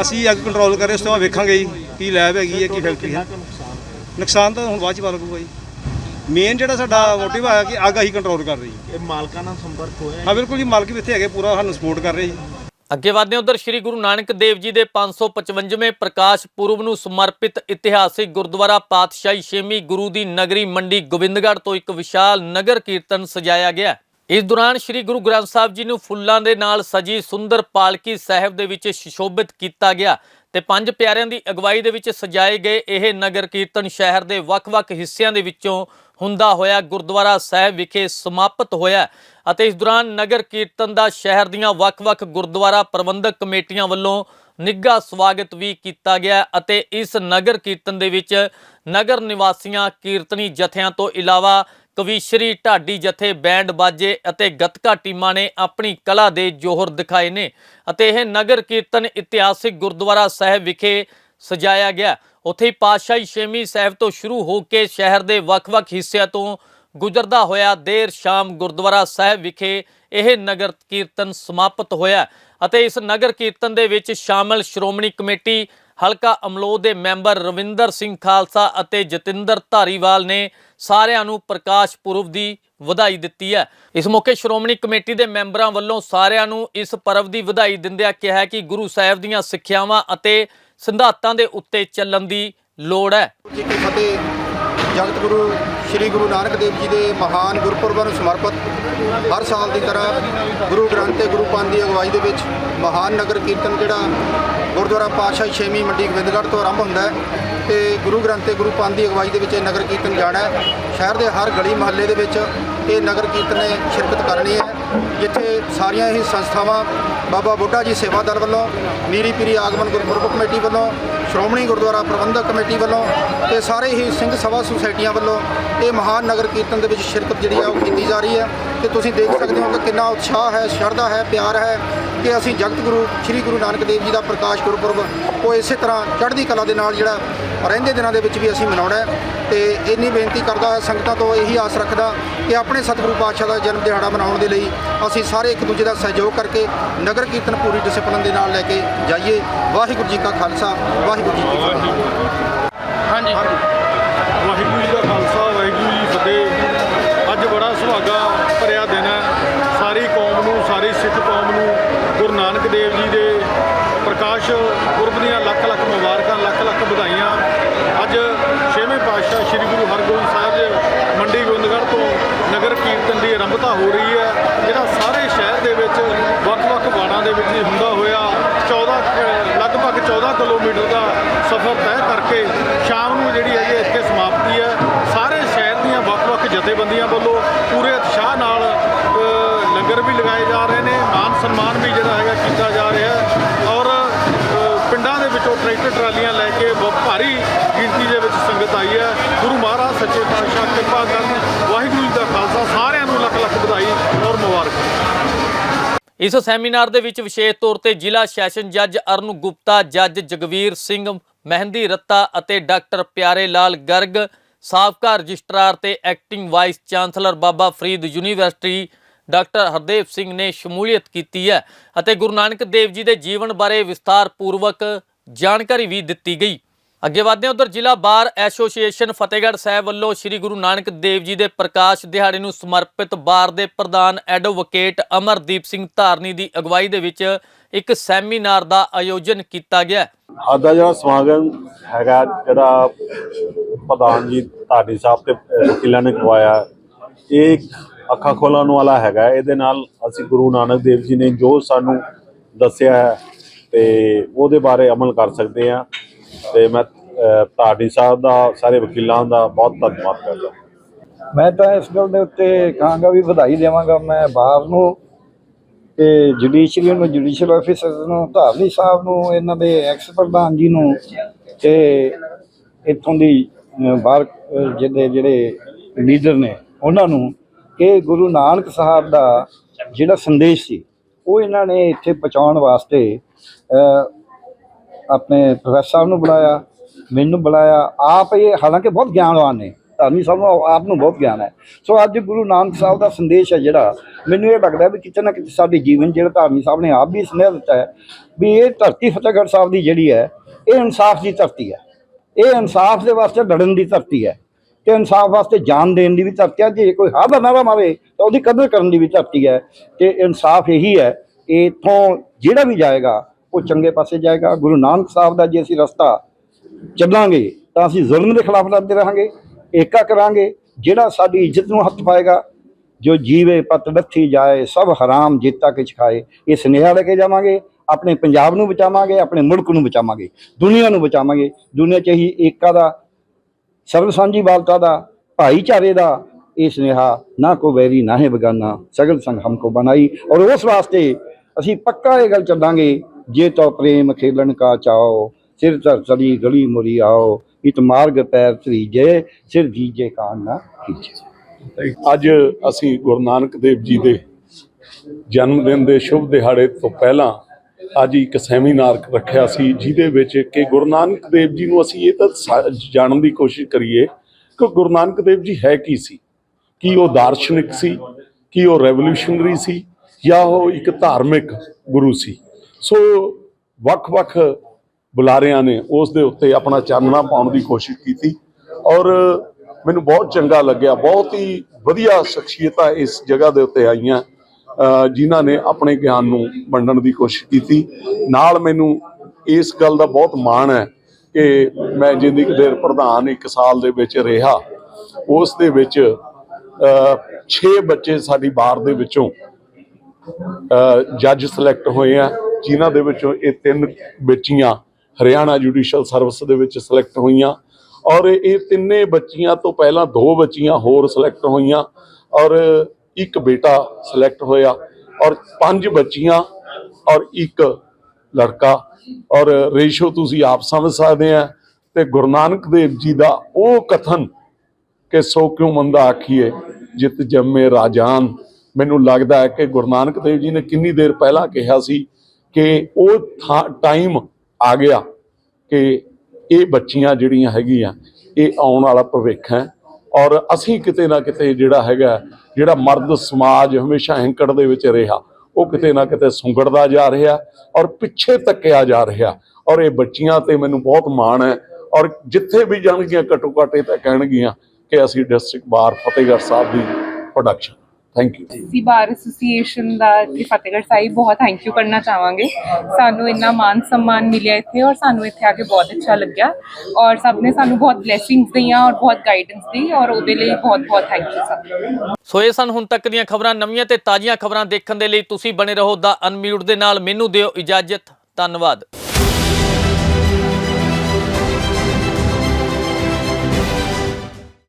ਅਸੀਂ ਅੱਗ ਕੰਟਰੋਲ ਕਰ ਰਹੇ ਉਸ ਤੋਂ ਬਾਅਦ ਵੇਖਾਂਗੇ ਜੀ ਕੀ ਲੈਬ ਹੈਗੀ ਹੈ ਕੀ ਫੈਕਟਰੀ ਹੈ। ਨੁਕਸਾਨ ਤਾਂ ਹੁਣ ਬਾਅਦ ਚ ਪਤਾ ਲੱਗੂਗਾ ਜੀ। ਮੇਨ ਜਿਹੜਾ ਸਾਡਾ ਮੋਟਿਵ ਹੈ ਕਿ ਅੱਗ ਅਸੀਂ ਕੰਟਰੋਲ ਕਰ ਰਹੀ ਇਹ ਮਾਲਕਾਂ ਨਾਲ ਸੰਪਰਕ ਹੋਇਆ ਹਾਂ? ਬਿਲਕੁਲ ਜੀ ਮਾਲਕ ਵੀ ਇੱਥੇ ਹੈਗੇ ਪੂਰਾ ਸਾਨੂੰ ਸਪੋਰਟ ਕਰ ਰਹੇ ਜੀ। ਅੱਗੇ ਵਧਦੇ ਹਾਂ ਉਧਰ, ਸ੍ਰੀ ਗੁਰੂ ਨਾਨਕ ਦੇਵ ਜੀ ਦੇ 555ਵੇਂ ਪ੍ਰਕਾਸ਼ ਪੁਰਬ ਨੂੰ ਸਮਰਪਿਤ ਇਤਿਹਾਸਿਕ ਗੁਰਦੁਆਰਾ ਪਾਤਸ਼ਾਹੀ ਛੇਵੀਂ ਗੁਰੂ ਦੀ ਨਗਰੀ ਮੰਡੀ ਗੋਬਿੰਦਗੜ੍ਹ ਤੋਂ ਇੱਕ ਵਿਸ਼ਾਲ ਨਗਰ ਕੀਰਤਨ ਸਜਾਇਆ ਗਿਆ। ਇਸ ਦੌਰਾਨ ਸ੍ਰੀ ਗੁਰੂ ਗ੍ਰੰਥ ਸਾਹਿਬ ਜੀ ਨੂੰ ਫੁੱਲਾਂ ਦੇ ਨਾਲ ਸਜੀ ਸੁੰਦਰ ਪਾਲਕੀ ਸਾਹਿਬ ਦੇ ਵਿੱਚ ਸੁਸ਼ੋਭਿਤ ਕੀਤਾ ਗਿਆ। ਤੇ ਪੰਜ ਪਿਆਰਿਆਂ ਦੀ ਅਗਵਾਈ ਦੇ ਵਿੱਚ ਸਜਾਏ ਗਏ ਇਹ ਨਗਰ ਕੀਰਤਨ ਸ਼ਹਿਰ ਦੇ ਵੱਖ-ਵੱਖ ਹਿੱਸਿਆਂ ਦੇ ਵਿੱਚੋਂ ਹੁੰਦਾ ਹੋਇਆ ਗੁਰਦੁਆਰਾ ਸਾਹਿਬ ਵਿਖੇ ਸਮਾਪਤ ਹੋਇਆ ਅਤੇ ਇਸ ਦੌਰਾਨ ਨਗਰ ਕੀਰਤਨ ਦਾ ਸ਼ਹਿਰ ਦੀਆਂ ਵੱਖ-ਵੱਖ ਗੁਰਦੁਆਰਾ ਪ੍ਰਬੰਧਕ ਕਮੇਟੀਆਂ ਵੱਲੋਂ ਨਿੱਘਾ ਸਵਾਗਤ ਵੀ ਕੀਤਾ ਗਿਆ ਅਤੇ ਇਸ ਨਗਰ ਕੀਰਤਨ ਦੇ ਵਿੱਚ ਨਗਰ ਨਿਵਾਸੀਆਂ ਕੀਰਤਨੀ ਜਥਿਆਂ ਤੋਂ ਇਲਾਵਾ ਕਵੀਸ਼ਰੀ ਢਾਡੀ ਜਥੇ ਬੈਂਡ ਬਾਜੇ ਅਤੇ ਗੱਤਕਾ ਟੀਮਾਂ ਨੇ ਆਪਣੀ ਕਲਾ ਦੇ ਜੋਹਰ ਦਿਖਾਏ ਨੇ ਅਤੇ ਇਹ ਨਗਰ ਕੀਰਤਨ ਇਤਿਹਾਸਿਕ ਗੁਰਦੁਆਰਾ ਸਾਹਿਬ ਵਿਖੇ ਸਜਾਇਆ ਗਿਆ। ਉੱਥੇ ਹੀ ਪਾਤਸ਼ਾਹੀ ਛੇਵੀਂ ਸਾਹਿਬ ਤੋਂ ਸ਼ੁਰੂ ਹੋ ਕੇ ਸ਼ਹਿਰ ਦੇ ਵੱਖ-ਵੱਖ ਹਿੱਸਿਆਂ ਤੋਂ ਗੁਜ਼ਰਦਾ ਹੋਇਆ ਦੇਰ ਸ਼ਾਮ ਗੁਰਦੁਆਰਾ ਸਾਹਿਬ ਵਿਖੇ ਇਹ ਨਗਰ ਕੀਰਤਨ ਸਮਾਪਤ ਹੋਇਆ ਅਤੇ ਇਸ ਨਗਰ ਕੀਰਤਨ ਦੇ ਵਿੱਚ ਸ਼ਾਮਲ ਸ਼੍ਰੋਮਣੀ ਕਮੇਟੀ ਹਲਕਾ ਅਮਲੋਹ ਦੇ ਮੈਂਬਰ ਰਵਿੰਦਰ ਸਿੰਘ ਖਾਲਸਾ ਅਤੇ ਜਤਿੰਦਰ ਧਾਰੀਵਾਲ ਨੇ ਸਾਰਿਆਂ ਨੂੰ ਪ੍ਰਕਾਸ਼ ਪੁਰਬ ਦੀ ਵਧਾਈ ਦਿੱਤੀ ਹੈ। ਇਸ ਮੌਕੇ ਸ਼੍ਰੋਮਣੀ ਕਮੇਟੀ ਦੇ ਮੈਂਬਰਾਂ ਵੱਲੋਂ ਸਾਰਿਆਂ ਨੂੰ ਇਸ ਪਰਵ ਦੀ ਵਧਾਈ ਦਿੰਦਿਆਂ ਕਿਹਾ ਕਿ ਗੁਰੂ ਸਾਹਿਬ ਦੀਆਂ ਸਿੱਖਿਆਵਾਂ ਅਤੇ ਸਿਧਾਂਤਾਂ ਦੇ ਉੱਤੇ ਚੱਲਣ ਦੀ ਲੋੜ ਹੈ। ਜਗਤ ਗੁਰੂ ਸ੍ਰੀ ਗੁਰੂ ਨਾਨਕ ਦੇਵ ਜੀ ਦੇ ਮਹਾਨ ਗੁਰਪੁਰਬਾਂ ਨੂੰ ਸਮਰਪਿਤ ਹਰ ਸਾਲ ਦੀ ਤਰ੍ਹਾਂ ਗੁਰੂ ਗ੍ਰੰਥ ਤੇ ਗੁਰੂ ਪੰਥ ਦੀ ਅਗਵਾਈ ਦੇ ਵਿੱਚ ਮਹਾਨ ਨਗਰ ਕੀਰਤਨ ਜਿਹੜਾ ਗੁਰਦੁਆਰਾ ਪਾਤਸ਼ਾਹੀ ਛੇਵੀਂ ਮੰਡੀ ਗੋਬਿੰਦਗੜ੍ਹ ਤੋਂ ਆਰੰਭ ਹੁੰਦਾ ਹੈ ਤੇ ਗੁਰੂ ਗ੍ਰੰਥ ਤੇ ਗੁਰੂ ਪੰਥ ਦੀ ਅਗਵਾਈ ਦੇ ਵਿੱਚ ਇਹ ਨਗਰ ਕੀਰਤਨ ਜਾਣਾ ਹੈ। ਸ਼ਹਿਰ ਦੇ ਹਰ ਗਲੀ ਮੁਹੱਲੇ ਦੇ ਵਿੱਚ ਇਹ ਨਗਰ ਕੀਰਤਨ ਨੇ ਸ਼ਿਰਕਤ ਕਰਨੀ ਹੈ, ਜਿੱਥੇ ਸਾਰੀਆਂ ਹੀ ਸੰਸਥਾਵਾਂ ਬਾਬਾ ਬੁੱਢਾ ਜੀ ਸੇਵਾ ਦਲ ਵੱਲੋਂ ਮੀਰੀ ਪੀਰੀ ਆਗਮਨ ਗੁਰਪੁਰਬ ਕਮੇਟੀ ਵੱਲੋਂ ਸ਼੍ਰੋਮਣੀ ਗੁਰਦੁਆਰਾ ਪ੍ਰਬੰਧਕ ਕਮੇਟੀ ਵੱਲੋਂ ਤੇ ਸਾਰੇ ਹੀ ਸਿੰਘ ਸਭਾ ਸੁਸਾਇਟੀਆਂ ਵੱਲੋਂ ਇਹ ਮਹਾਨ ਨਗਰ ਕੀਰਤਨ ਦੇ ਵਿੱਚ ਸ਼ਿਰਕਤ ਜਿਹੜੀ ਆ ਉਹ ਕੀਤੀ ਜਾ ਰਹੀ ਹੈ। ਤੇ ਤੁਸੀਂ ਦੇਖ ਸਕਦੇ ਹੋ ਕਿ ਕਿੰਨਾ ਉਤਸ਼ਾਹ ਹੈ, ਸ਼ਰਧਾ ਹੈ, ਪਿਆਰ ਹੈ ਕਿ ਅਸੀਂ ਜਗਤ ਗੁਰੂ, ਸ੍ਰੀ ਗੁਰੂ ਨਾਨਕ ਦੇਵ ਜੀ ਦਾ ਪ੍ਰਕਾਸ਼ ਗੁਰਪੁਰਬ ਉਹ ਇਸੇ ਤਰ੍ਹਾਂ ਚੜ੍ਹਦੀ ਕਲਾ ਦੇ ਨਾਲ ਜਿਹੜਾ ਰਹਿੰਦੇ ਦਿਨਾਂ ਦੇ ਵਿੱਚ ਵੀ ਅਸੀਂ ਮਨਾਉਣਾ ਹੈ। ਤੇ ਇੰਨੀ ਬੇਨਤੀ ਕਰਦਾ ਹੈ, ਸੰਗਤਾਂ ਤੋਂ ਇਹੀ ਆਸ ਰੱਖਦਾ ਕਿ ਆਪਣੇ ਸਤਿਗੁਰੂ ਪਾਤਸ਼ਾਹ ਦਾ ਜਨਮ ਦਿਹਾੜਾ ਮਨਾਉਣ ਦੇ ਲਈ ਅਸੀਂ ਸਾਰੇ ਇੱਕ ਦੂਜੇ ਦਾ ਸਹਿਯੋਗ ਕਰਕੇ ਨਗਰ ਕੀਰਤਨ ਪੂਰੀ ਡਿਸਪਲਿਨ ਦੇ ਨਾਲ ਲੈ ਕੇ ਜਾਈਏ। ਵਾਹਿਗੁਰੂ ਜੀ ਕਾ ਖਾਲਸਾ ਵਾਹਿਗੁਰੂ ਜੀ ਕੀ ਫਤਿਹ ਹਾਂਜੀ। ਵਾਹਿਗੁਰੂ ਜੀ ਦਾ ਖਾਲਸਾ, ਵਾਹਿਗੁਰੂ ਜੀ ਫਤਿਹ। ਅੱਜ ਬੜਾ ਸੁਹਾਗਾ ਭਰਿਆ ਦਿਨ ਹੈ। ਸਾਰੀ ਕੌਮ ਨੂੰ, ਸਾਰੀ ਸਿੱਖ ਕੌਮ ਨੂੰ, ਗੁਰੂ ਨਾਨਕ ਦੇਵ ਜੀ ਦੇ ਪ੍ਰਕਾਸ਼ ਪੁਰਬ ਦੀਆਂ ਲੱਖ ਲੱਖ ਮੁਬਾਰਕਾਂ, ਲੱਖ ਲੱਖ ਵਧਾਈਆਂ। ਅੱਜ ਛੇਵੇਂ ਪਾਤਸ਼ਾਹ ਸ੍ਰੀ ਗੁਰੂ ਹਰਗੋਬਿੰਦ ਸਾਹਿਬ ਦੇ ਮੰਡੀ ਗੋਬਿੰਦਗੜ੍ਹ ਤੋਂ ਨਗਰ ਕੀਰਤਨ ਦੀ ਆਰੰਭਤਾ ਹੋ ਰਹੀ ਹੈ। ਜਿਹੜਾ ਸਾਰੇ ਸ਼ਹਿਰ ਦੇ ਵਿੱਚ ਵੱਖ-ਵੱਖ ਵਾੜਾਂ ਦੇ ਵਿੱਚ ਹੁੰਦਾ ਹੋਇਆ 14 ਕਿਲੋਮੀਟਰ ਦਾ ਸਫ਼ਰ ਤੈਅ ਕਰਕੇ ਸ਼ਾਮ ਨੂੰ ਜਿਹੜੀ ਹੈ ਇੱਥੇ ਸਮਾਪਤੀ ਹੈ। ਸਾਰੇ ਸ਼ਹਿਰ ਦੀਆਂ ਵੱਖ-ਵੱਖ ਜਥੇਬੰਦੀਆਂ ਵੱਲੋਂ ਪੂਰੇ ਉਤਸ਼ਾਹ ਨਾਲ ਲੰਗਰ ਵੀ ਲਗਾਏ ਜਾ ਰਹੇ ਨੇ, ਮਾਨ ਸਨਮਾਨ ਵੀ ਜਿਹੜਾ ਹੈਗਾ ਕੀਤਾ ਜਾ ਰਿਹਾ ਔਰ ਪਿੰਡਾਂ ਦੇ ਵਿੱਚੋਂ ਟਰੈਕਟਰ ਟਰਾਲੀਆਂ ਲੈ ਕੇ ਬ- ਭਾਰੀ ਗਿਣਤੀ ਦੇ ਵਿੱਚ ਸੰਗਤ ਆਈ ਹੈ। ਗੁਰੂ ਮਹਾਰਾਜ ਸੱਚੇ ਪਾਤਸ਼ਾਹ ਕਿਰਪਾ ਕਰਨ, ਵਾਹਿਗੁਰੂ ਜੀ ਦਾ ਖਾਲਸਾ, ਸਾਰਿਆਂ ਨੂੰ ਲੱਖ ਲੱਖ ਵਧਾਈ ਇਸ ਸੈਮੀਨਾਰ ਦੇ ਵਿੱਚ ਵਿਸ਼ੇਸ਼ ਤੌਰ ਤੇ ਜ਼ਿਲ੍ਹਾ ਸੈਸ਼ਨ ਜੱਜ ਅਰਨ ਗੁਪਤਾ, ਜੱਜ ਜਗਵੀਰ ਸਿੰਘ ਮਹਿੰਦੀ ਰੱਤਾ ਅਤੇ ਡਾਕਟਰ ਪਿਆਰੇ ਲਾਲ ਗਰਗ, ਸਾਬਕਾ ਰਜਿਸਟਰਾਰ ਤੇ acting vice chancellor Baba Farid university, doctor Hardev Singh ਨੇ ਸ਼ਮੂਲੀਅਤ ਕੀਤੀ ਹੈ ਅਤੇ ਗੁਰੂ ਨਾਨਕ ਦੇਵ ਜੀ ਦੇ ਜੀਵਨ ਬਾਰੇ ਵਿਸਤਾਰ ਪੂਰਵਕ ਜਾਣਕਾਰੀ ਵੀ ਦਿੱਤੀ ਗਈ। ਅੱਗੇ ਵਧਦੇ ਹਾਂ ਉਧਰ ਜ਼ਿਲ੍ਹਾ ਬਾਰ ਐਸੋਸੀਏਸ਼ਨ ਫਤਿਹਗੜ੍ਹ ਸਾਹਿਬ ਵੱਲੋਂ ਸ੍ਰੀ ਗੁਰੂ ਨਾਨਕ ਦੇਵ ਜੀ ਦੇ ਪ੍ਰਕਾਸ਼ ਦਿਹਾੜੇ ਨੂੰ ਸਮਰਪਿਤ ਬਾਰ ਦੇ ਪ੍ਰਧਾਨ ਐਡਵੋਕੇਟ ਅਮਰਦੀਪ ਸਿੰਘ ਧਾਰਨੀ ਦੀ ਅਗਵਾਈ ਦੇ ਵਿੱਚ ਇੱਕ ਸੈਮੀਨਾਰ ਦਾ ਆਯੋਜਨ ਕੀਤਾ ਗਿਆ ਹੈ। ਅੱਜ ਦਾ ਜਿਹੜਾ ਸਮਾਗਮ ਹੈਗਾ, ਜਿਹੜਾ ਪ੍ਰਧਾਨ ਜੀ ਧਾਰਨੀ ਸਾਹਿਬ ਤੇ ਵਕੀਲਾਂ ਨੇ ਕਰਵਾਇਆ, ਇਹ ਅੱਖਾਂ ਖੋਲਣ ਵਾਲਾ ਹੈਗਾ ਇਹਦੇ ਨਾਲ ਅਸੀਂ ਗੁਰੂ ਨਾਨਕ ਦੇਵ ਜੀ ਨੇ ਜੋ ਸਾਨੂੰ ਦੱਸਿਆ ਹੈ ਤੇ ਉਹਦੇ ਬਾਰੇ ਅਮਲ ਕਰ ਸਕਦੇ ਹਾਂ ਤੇ ਮੈਂ ਅਹ, ਧਾਰਨੀ ਸਾਹਿਬ ਦਾ ਸਾਰੇ ਵਕੀਲਾਂ ਦਾ ਬਹੁਤ ਧੰਨਵਾਦ ਕਰਦਾ। ਮੈਂ ਤਾਂ ਇਸ ਗੱਲ ਦੇ ਉੱਤੇ ਕਹਾਂਗਾ ਵੀ ਵਧਾਈ ਦੇਵਾਂਗਾ ਮੈਂ ਬਾਹਰ ਨੂੰ ਤੇ ਜੁਡੀਸ਼ਰੀ ਨੂੰ ਜੁਡੀਸ਼ੀਅਲ ਆਫੀਸਰਸ ਨੂੰ ਧਾਰਨੀ ਸਾਹਿਬ ਨੂੰ ਇਹਨਾਂ ਦੇ ਐਕਸ ਪ੍ਰਧਾਨ ਜੀ ਨੂੰ ਤੇ ਇੱਥੋਂ ਦੀ ਬਾਹਰ ਅਹ, ਜਿਹਦੇ ਜਿਹੜੇ ਲੀਡਰ ਨੇ ਉਹਨਾਂ ਨੂੰ ਕਿ ਗੁਰੂ ਨਾਨਕ ਸਾਹਿਬ ਦਾ ਜਿਹੜਾ ਸੰਦੇਸ਼ ਸੀ ਉਹ ਇਹਨਾਂ ਨੇ ਇੱਥੇ ਪਹੁੰਚਾਉਣ ਵਾਸਤੇ ਆਪਣੇ ਪ੍ਰੋਫੈਸਰ ਸਾਹਿਬ ਨੂੰ ਬੁਲਾਇਆ, ਮੈਨੂੰ ਬੁਲਾਇਆ। ਆਪ ਇਹ ਹਾਲਾਂਕਿ ਬਹੁਤ ਗਿਆਨਵਾਨ ਨੇ। ਧਾਰਮਿਕ ਸਾਹਿਬ ਨੂੰ ਆਪ ਨੂੰ ਬਹੁਤ ਗਿਆਨ ਹੈ। ਸੋ ਅੱਜ ਗੁਰੂ ਨਾਨਕ ਸਾਹਿਬ ਦਾ ਸੰਦੇਸ਼ ਹੈ ਜਿਹੜਾ, ਮੈਨੂੰ ਇਹ ਲੱਗਦਾ ਵੀ ਕਿਤੇ ਨਾ ਕਿਤੇ ਸਾਡੇ ਜੀਵਨ ਜਿਹੜਾ ਧਾਰਮਿਕ ਸਾਹਿਬ ਨੇ ਆਪ ਵੀ ਸੁਨੇਹਾ ਦਿੱਤਾ ਹੈ ਵੀ ਇਹ ਧਰਤੀ ਫਤਿਹਗੜ੍ਹ ਸਾਹਿਬ ਦੀ ਜਿਹੜੀ ਹੈ, ਇਹ ਇਨਸਾਫ ਦੀ ਧਰਤੀ ਹੈ। ਇਹ ਇਨਸਾਫ ਦੇ ਵਾਸਤੇ ਲੜਨ ਦੀ ਧਰਤੀ ਹੈ। ਤੇ ਇਨਸਾਫ ਵਾਸਤੇ ਜਾਨ ਦੇਣ ਦੀ ਵੀ ਧਰਤੀ ਹੈ। ਜੇ ਕੋਈ ਹਾਦਾ ਨਾਰਾ ਮਾਰੇ, ਤਾਂ ਉਹਦੀ ਕਦਰ ਕਰਨ ਦੀ ਵੀ ਧਰਤੀ ਹੈ। ਤੇ ਇਨਸਾਫ ਇਹੀ ਹੈ, ਇਥੋਂ ਜਿਹੜਾ ਵੀ ਜਾਏਗਾ ਉਹ ਚੰਗੇ ਪਾਸੇ ਜਾਏਗਾ। ਗੁਰੂ ਨਾਨਕ ਸਾਹਿਬ ਦਾ ਜੇ ਅਸੀਂ ਰਸਤਾ ਚੱਲਾਂਗੇ, ਤਾਂ ਅਸੀਂ ਜ਼ੁਲਮ ਦੇ ਖਿਲਾਫ ਲੜਦੇ ਰਹਾਂਗੇ, ਏਕਾ ਕਰਾਂਗੇ। ਜਿਹੜਾ ਸਾਡੀ ਇੱਜ਼ਤ ਨੂੰ ਹੱਥ ਪਾਏਗਾ, ਜੋ ਜੀਵੇ ਪਤ ਲੱਥੀ ਜਾਏ, ਸਭ ਹਰਾਮ ਜੀਤਾ ਕਿਛ ਖਾਏ ਇਹ ਸੁਨੇਹਾ ਲੈ ਕੇ ਜਾਵਾਂਗੇ। ਆਪਣੇ ਪੰਜਾਬ ਨੂੰ ਬਚਾਵਾਂਗੇ, ਆਪਣੇ ਮੁਲਕ ਨੂੰ ਬਚਾਵਾਂਗੇ, ਦੁਨੀਆ ਨੂੰ ਬਚਾਵਾਂਗੇ। ਦੁਨੀਆ 'ਚ ਹੀ ਏਕਾ ਦਾ ਸਰਬ ਸਾਂਝੀ ਬਾਲਤਾ ਦਾ, ਭਾਈਚਾਰੇ ਦਾ ਇਹ ਸੁਨੇਹਾ ਨਾ ਕੋ ਵੈਰੀ, ਨਾ ਹੈ ਬਗਾਨਾ। ਸਗਲ ਸੰਗ ਹਮਕੋ ਬਣਾਈ। ਔਰ ਉਸ ਵਾਸਤੇ ਅਸੀਂ ਪੱਕਾ ਇਹ ਗੱਲ ਚੱਲਾਂਗੇ ਜੇ ਤੋ ਪ੍ਰੇਮ ਖੇਲਣ ਕਾ ਚਾਓ, ਸਿਰ ਧਰ ਚਲੀ ਗਲੀ ਮੁਰੀ ਆਓ, ਇਤ ਮਾਰਗ ਪੈਰ ਤਰੀਜੇ ਸਿਰ ਜੀਜੇ ਕਾਨ ਨਾ ਖੀਚੇ ਅੱਜ ਅਸੀਂ ਗੁਰੂ ਨਾਨਕ ਦੇਵ ਜੀ ਦੇ ਜਨਮ ਦਿਨ ਦੇ ਸ਼ੁਭ ਦਿਹਾੜੇ ਤੋਂ ਪਹਿਲਾਂ ਅੱਜ ਇੱਕ ਸੈਮੀਨਾਰ ਰੱਖਿਆ ਸੀ, ਜਿਹਦੇ ਵਿੱਚ ਕਿ ਗੁਰੂ ਨਾਨਕ ਦੇਵ ਜੀ ਨੂੰ ਅਸੀਂ ਇਹ ਤਾਂ ਸਾ- ਜਾਣਨ ਦੀ ਕੋਸ਼ਿਸ਼ ਕਰੀਏ ਕਿ ਗੁਰੂ ਨਾਨਕ ਦੇਵ ਜੀ ਹੈ ਕੀ ਸੀ? ਕੀ ਉਹ ਦਾਰਸ਼ਨਿਕ ਸੀ? ਕੀ ਉਹ ਰੈਵੋਲੂਸ਼ਨਰੀ ਸੀ? ਜਾਂ ਉਹ ਇੱਕ ਧਾਰਮਿਕ ਗੁਰੂ ਸੀ? ਸੋ ਵੱਖ-ਵੱਖ ਬੁਲਾਰਿਆਂ ਨੇ ਉਸ ਦੇ ਉੱਤੇ ਆਪਣਾ ਚਾਨਣਾ ਪਾਉਣ ਦੀ ਕੋਸ਼ਿਸ਼ ਕੀਤੀ ਔਰ ਮੈਨੂੰ ਬਹੁਤ ਚੰਗਾ ਲੱਗਿਆ, ਬਹੁਤ ਹੀ ਵਧੀਆ ਸ਼ਖਸੀਅਤਾਂ ਇਸ ਜਗ੍ਹਾ ਦੇ ਉੱਤੇ ਆਈਆਂ ਜਿਨ੍ਹਾਂ ਨੇ ਆਪਣੇ ਗਿਆਨ ਨੂੰ ਵੰਡਣ ਦੀ ਕੋਸ਼ਿਸ਼ ਕੀਤੀ। ਨਾਲ ਮੈਨੂੰ ਇਸ ਗੱਲ ਦਾ ਬਹੁਤ ਮਾਣ ਹੈ ਕਿ ਮੈਂ ਜਿੰਨੀ ਕੁ ਦੇਰ ਪ੍ਰਧਾਨ ਇੱਕ ਸਾਲ ਦੇ ਵਿੱਚ ਰਿਹਾ, ਉਸ ਦੇ ਵਿੱਚ 6 ਬੱਚੇ ਸਾਡੀ ਬਾਰ ਦੇ ਵਿੱਚੋਂ ਜੱਜ ਸਿਲੈਕਟ ਹੋਏ ਆ। ਜਿਨ੍ਹਾਂ ਦੇ ਵਿੱਚੋਂ ਇਹ ਤਿੰਨ ਬੱਚੀਆਂ ਹਰਿਆਣਾ ਜੁਡੀਸ਼ਲ ਸਰਵਿਸ ਦੇ ਵਿੱਚ ਸਿਲੈਕਟ ਹੋਈਆਂ ਔਰ ਇਹ ਤਿੰਨੇ ਬੱਚੀਆਂ ਤੋਂ ਪਹਿਲਾਂ ਦੋ ਬੱਚੀਆਂ ਹੋਰ ਸਿਲੈਕਟ ਹੋਈਆਂ ਔਰ ਇੱਕ ਬੇਟਾ ਸਿਲੈਕਟ ਹੋਇਆ ਔਰ ਪੰਜ ਬੱਚੀਆਂ ਔਰ ਇੱਕ ਲੜਕਾ ਔਰ ਰੇਸ਼ੋ ਤੁਸੀਂ ਆਪ ਸਮਝ ਸਕਦੇ ਆ ਤੇ ਗੁਰੂ ਨਾਨਕ ਦੇਵ ਜੀ ਦਾ ਉਹ ਕਥਨ ਕਿ ਸੋ ਕਿਉਂ ਮੰਦਾ ਆਖੀਏ ਜਿਤ ਜੰਮੇ ਰਾਜਾਨ। ਮੈਨੂੰ ਲੱਗਦਾ ਹੈ ਕਿ ਗੁਰੂ ਨਾਨਕ ਦੇਵ ਜੀ ਨੇ ਕਿੰਨੀ ਦੇਰ ਪਹਿਲਾਂ ਕਿਹਾ ਸੀ ਕਿ ਉਹ ਟਾਈਮ ਆ ਗਿਆ ਕਿ ਇਹ ਬੱਚੀਆਂ ਜਿਹੜੀਆਂ ਹੈਗੀਆਂ, ਇਹ ਆਉਣ ਵਾਲਾ ਭਵਿੱਖ ਹੈ ਔਰ ਅਸੀਂ ਕਿਤੇ ਨਾ ਕਿਤੇ ਜਿਹੜਾ ਹੈਗਾ, ਜਿਹੜਾ ਮਰਦ ਸਮਾਜ ਹਮੇਸ਼ਾ ਹੈਂਕੜ ਦੇ ਵਿੱਚ ਰਿਹਾ, ਉਹ ਕਿਤੇ ਨਾ ਕਿਤੇ ਸੁੰਗੜਦਾ ਜਾ ਰਿਹਾ ਔਰ ਪਿੱਛੇ ਧੱਕਿਆ ਜਾ ਰਿਹਾ ਔਰ ਇਹ ਬੱਚੀਆਂ ਤੇ ਮੈਨੂੰ ਬਹੁਤ ਮਾਣ ਹੈ ਔਰ ਜਿੱਥੇ ਵੀ ਜਾਣਗੀਆਂ ਘੱਟੋ ਘੱਟ ਇਹ ਤਾਂ ਕਹਿਣਗੀਆਂ ਕਿ ਅਸੀਂ ਡਿਸਟ੍ਰਿਕਟ ਬਾਰ ਫਤਿਹਗੜ੍ਹ ਸਾਹਿਬ ਦੀ ਪ੍ਰੋਡਕਸ਼ਨ ਥੈਂਕ ਯੂ ਅਸੀਂ ਬਾਰ ਐਸੋਸੀਏਸ਼ਨ ਦਾ ਇੱਥੇ ਫਤਿਹਗੜ੍ਹ ਸਾਹਿਬ ਬਹੁਤ ਥੈਂਕ ਯੂ ਕਰਨਾ ਚਾਹਾਂਗੇ। ਸਾਨੂੰ ਇੰਨਾ ਮਾਨ ਸਨਮਾਨ ਮਿਲਿਆ ਇੱਥੇ ਔਰ ਸਾਨੂੰ ਇੱਥੇ ਆ ਕੇ ਬਹੁਤ ਅੱਛਾ ਲੱਗਿਆ। ਔਰ ਸਭ ਨੇ ਸਾਨੂੰ ਬਹੁਤ ਬਲੇਸਿੰਗਸ ਦਈਆਂ ਔਰ ਬਹੁਤ ਗਾਈਡੈਂਸ ਦੀ ਔਰ ਉਹਦੇ ਲਈ ਬਹੁਤ ਬਹੁਤ ਥੈਂਕ ਯੂ ਸਭ। ਸੋ ਇਹ ਸਨ ਹੁਣ ਤੱਕ ਦੀਆਂ ਖਬਰਾਂ ਨਵੀਆਂ ਤੇ ਤਾਜ਼ੀਆਂ ਖਬਰਾਂ ਦੇਖਣ ਦੇ ਲਈ ਤੁਸੀਂ ਬਣੇ ਰਹੋ ਦਾ ਅਨਮਿਊਟ ਦੇ ਨਾਲ। ਮੈਨੂੰ ਦਿਓ ਇਜਾਜ਼ਤ। ਧੰਨਵਾਦ।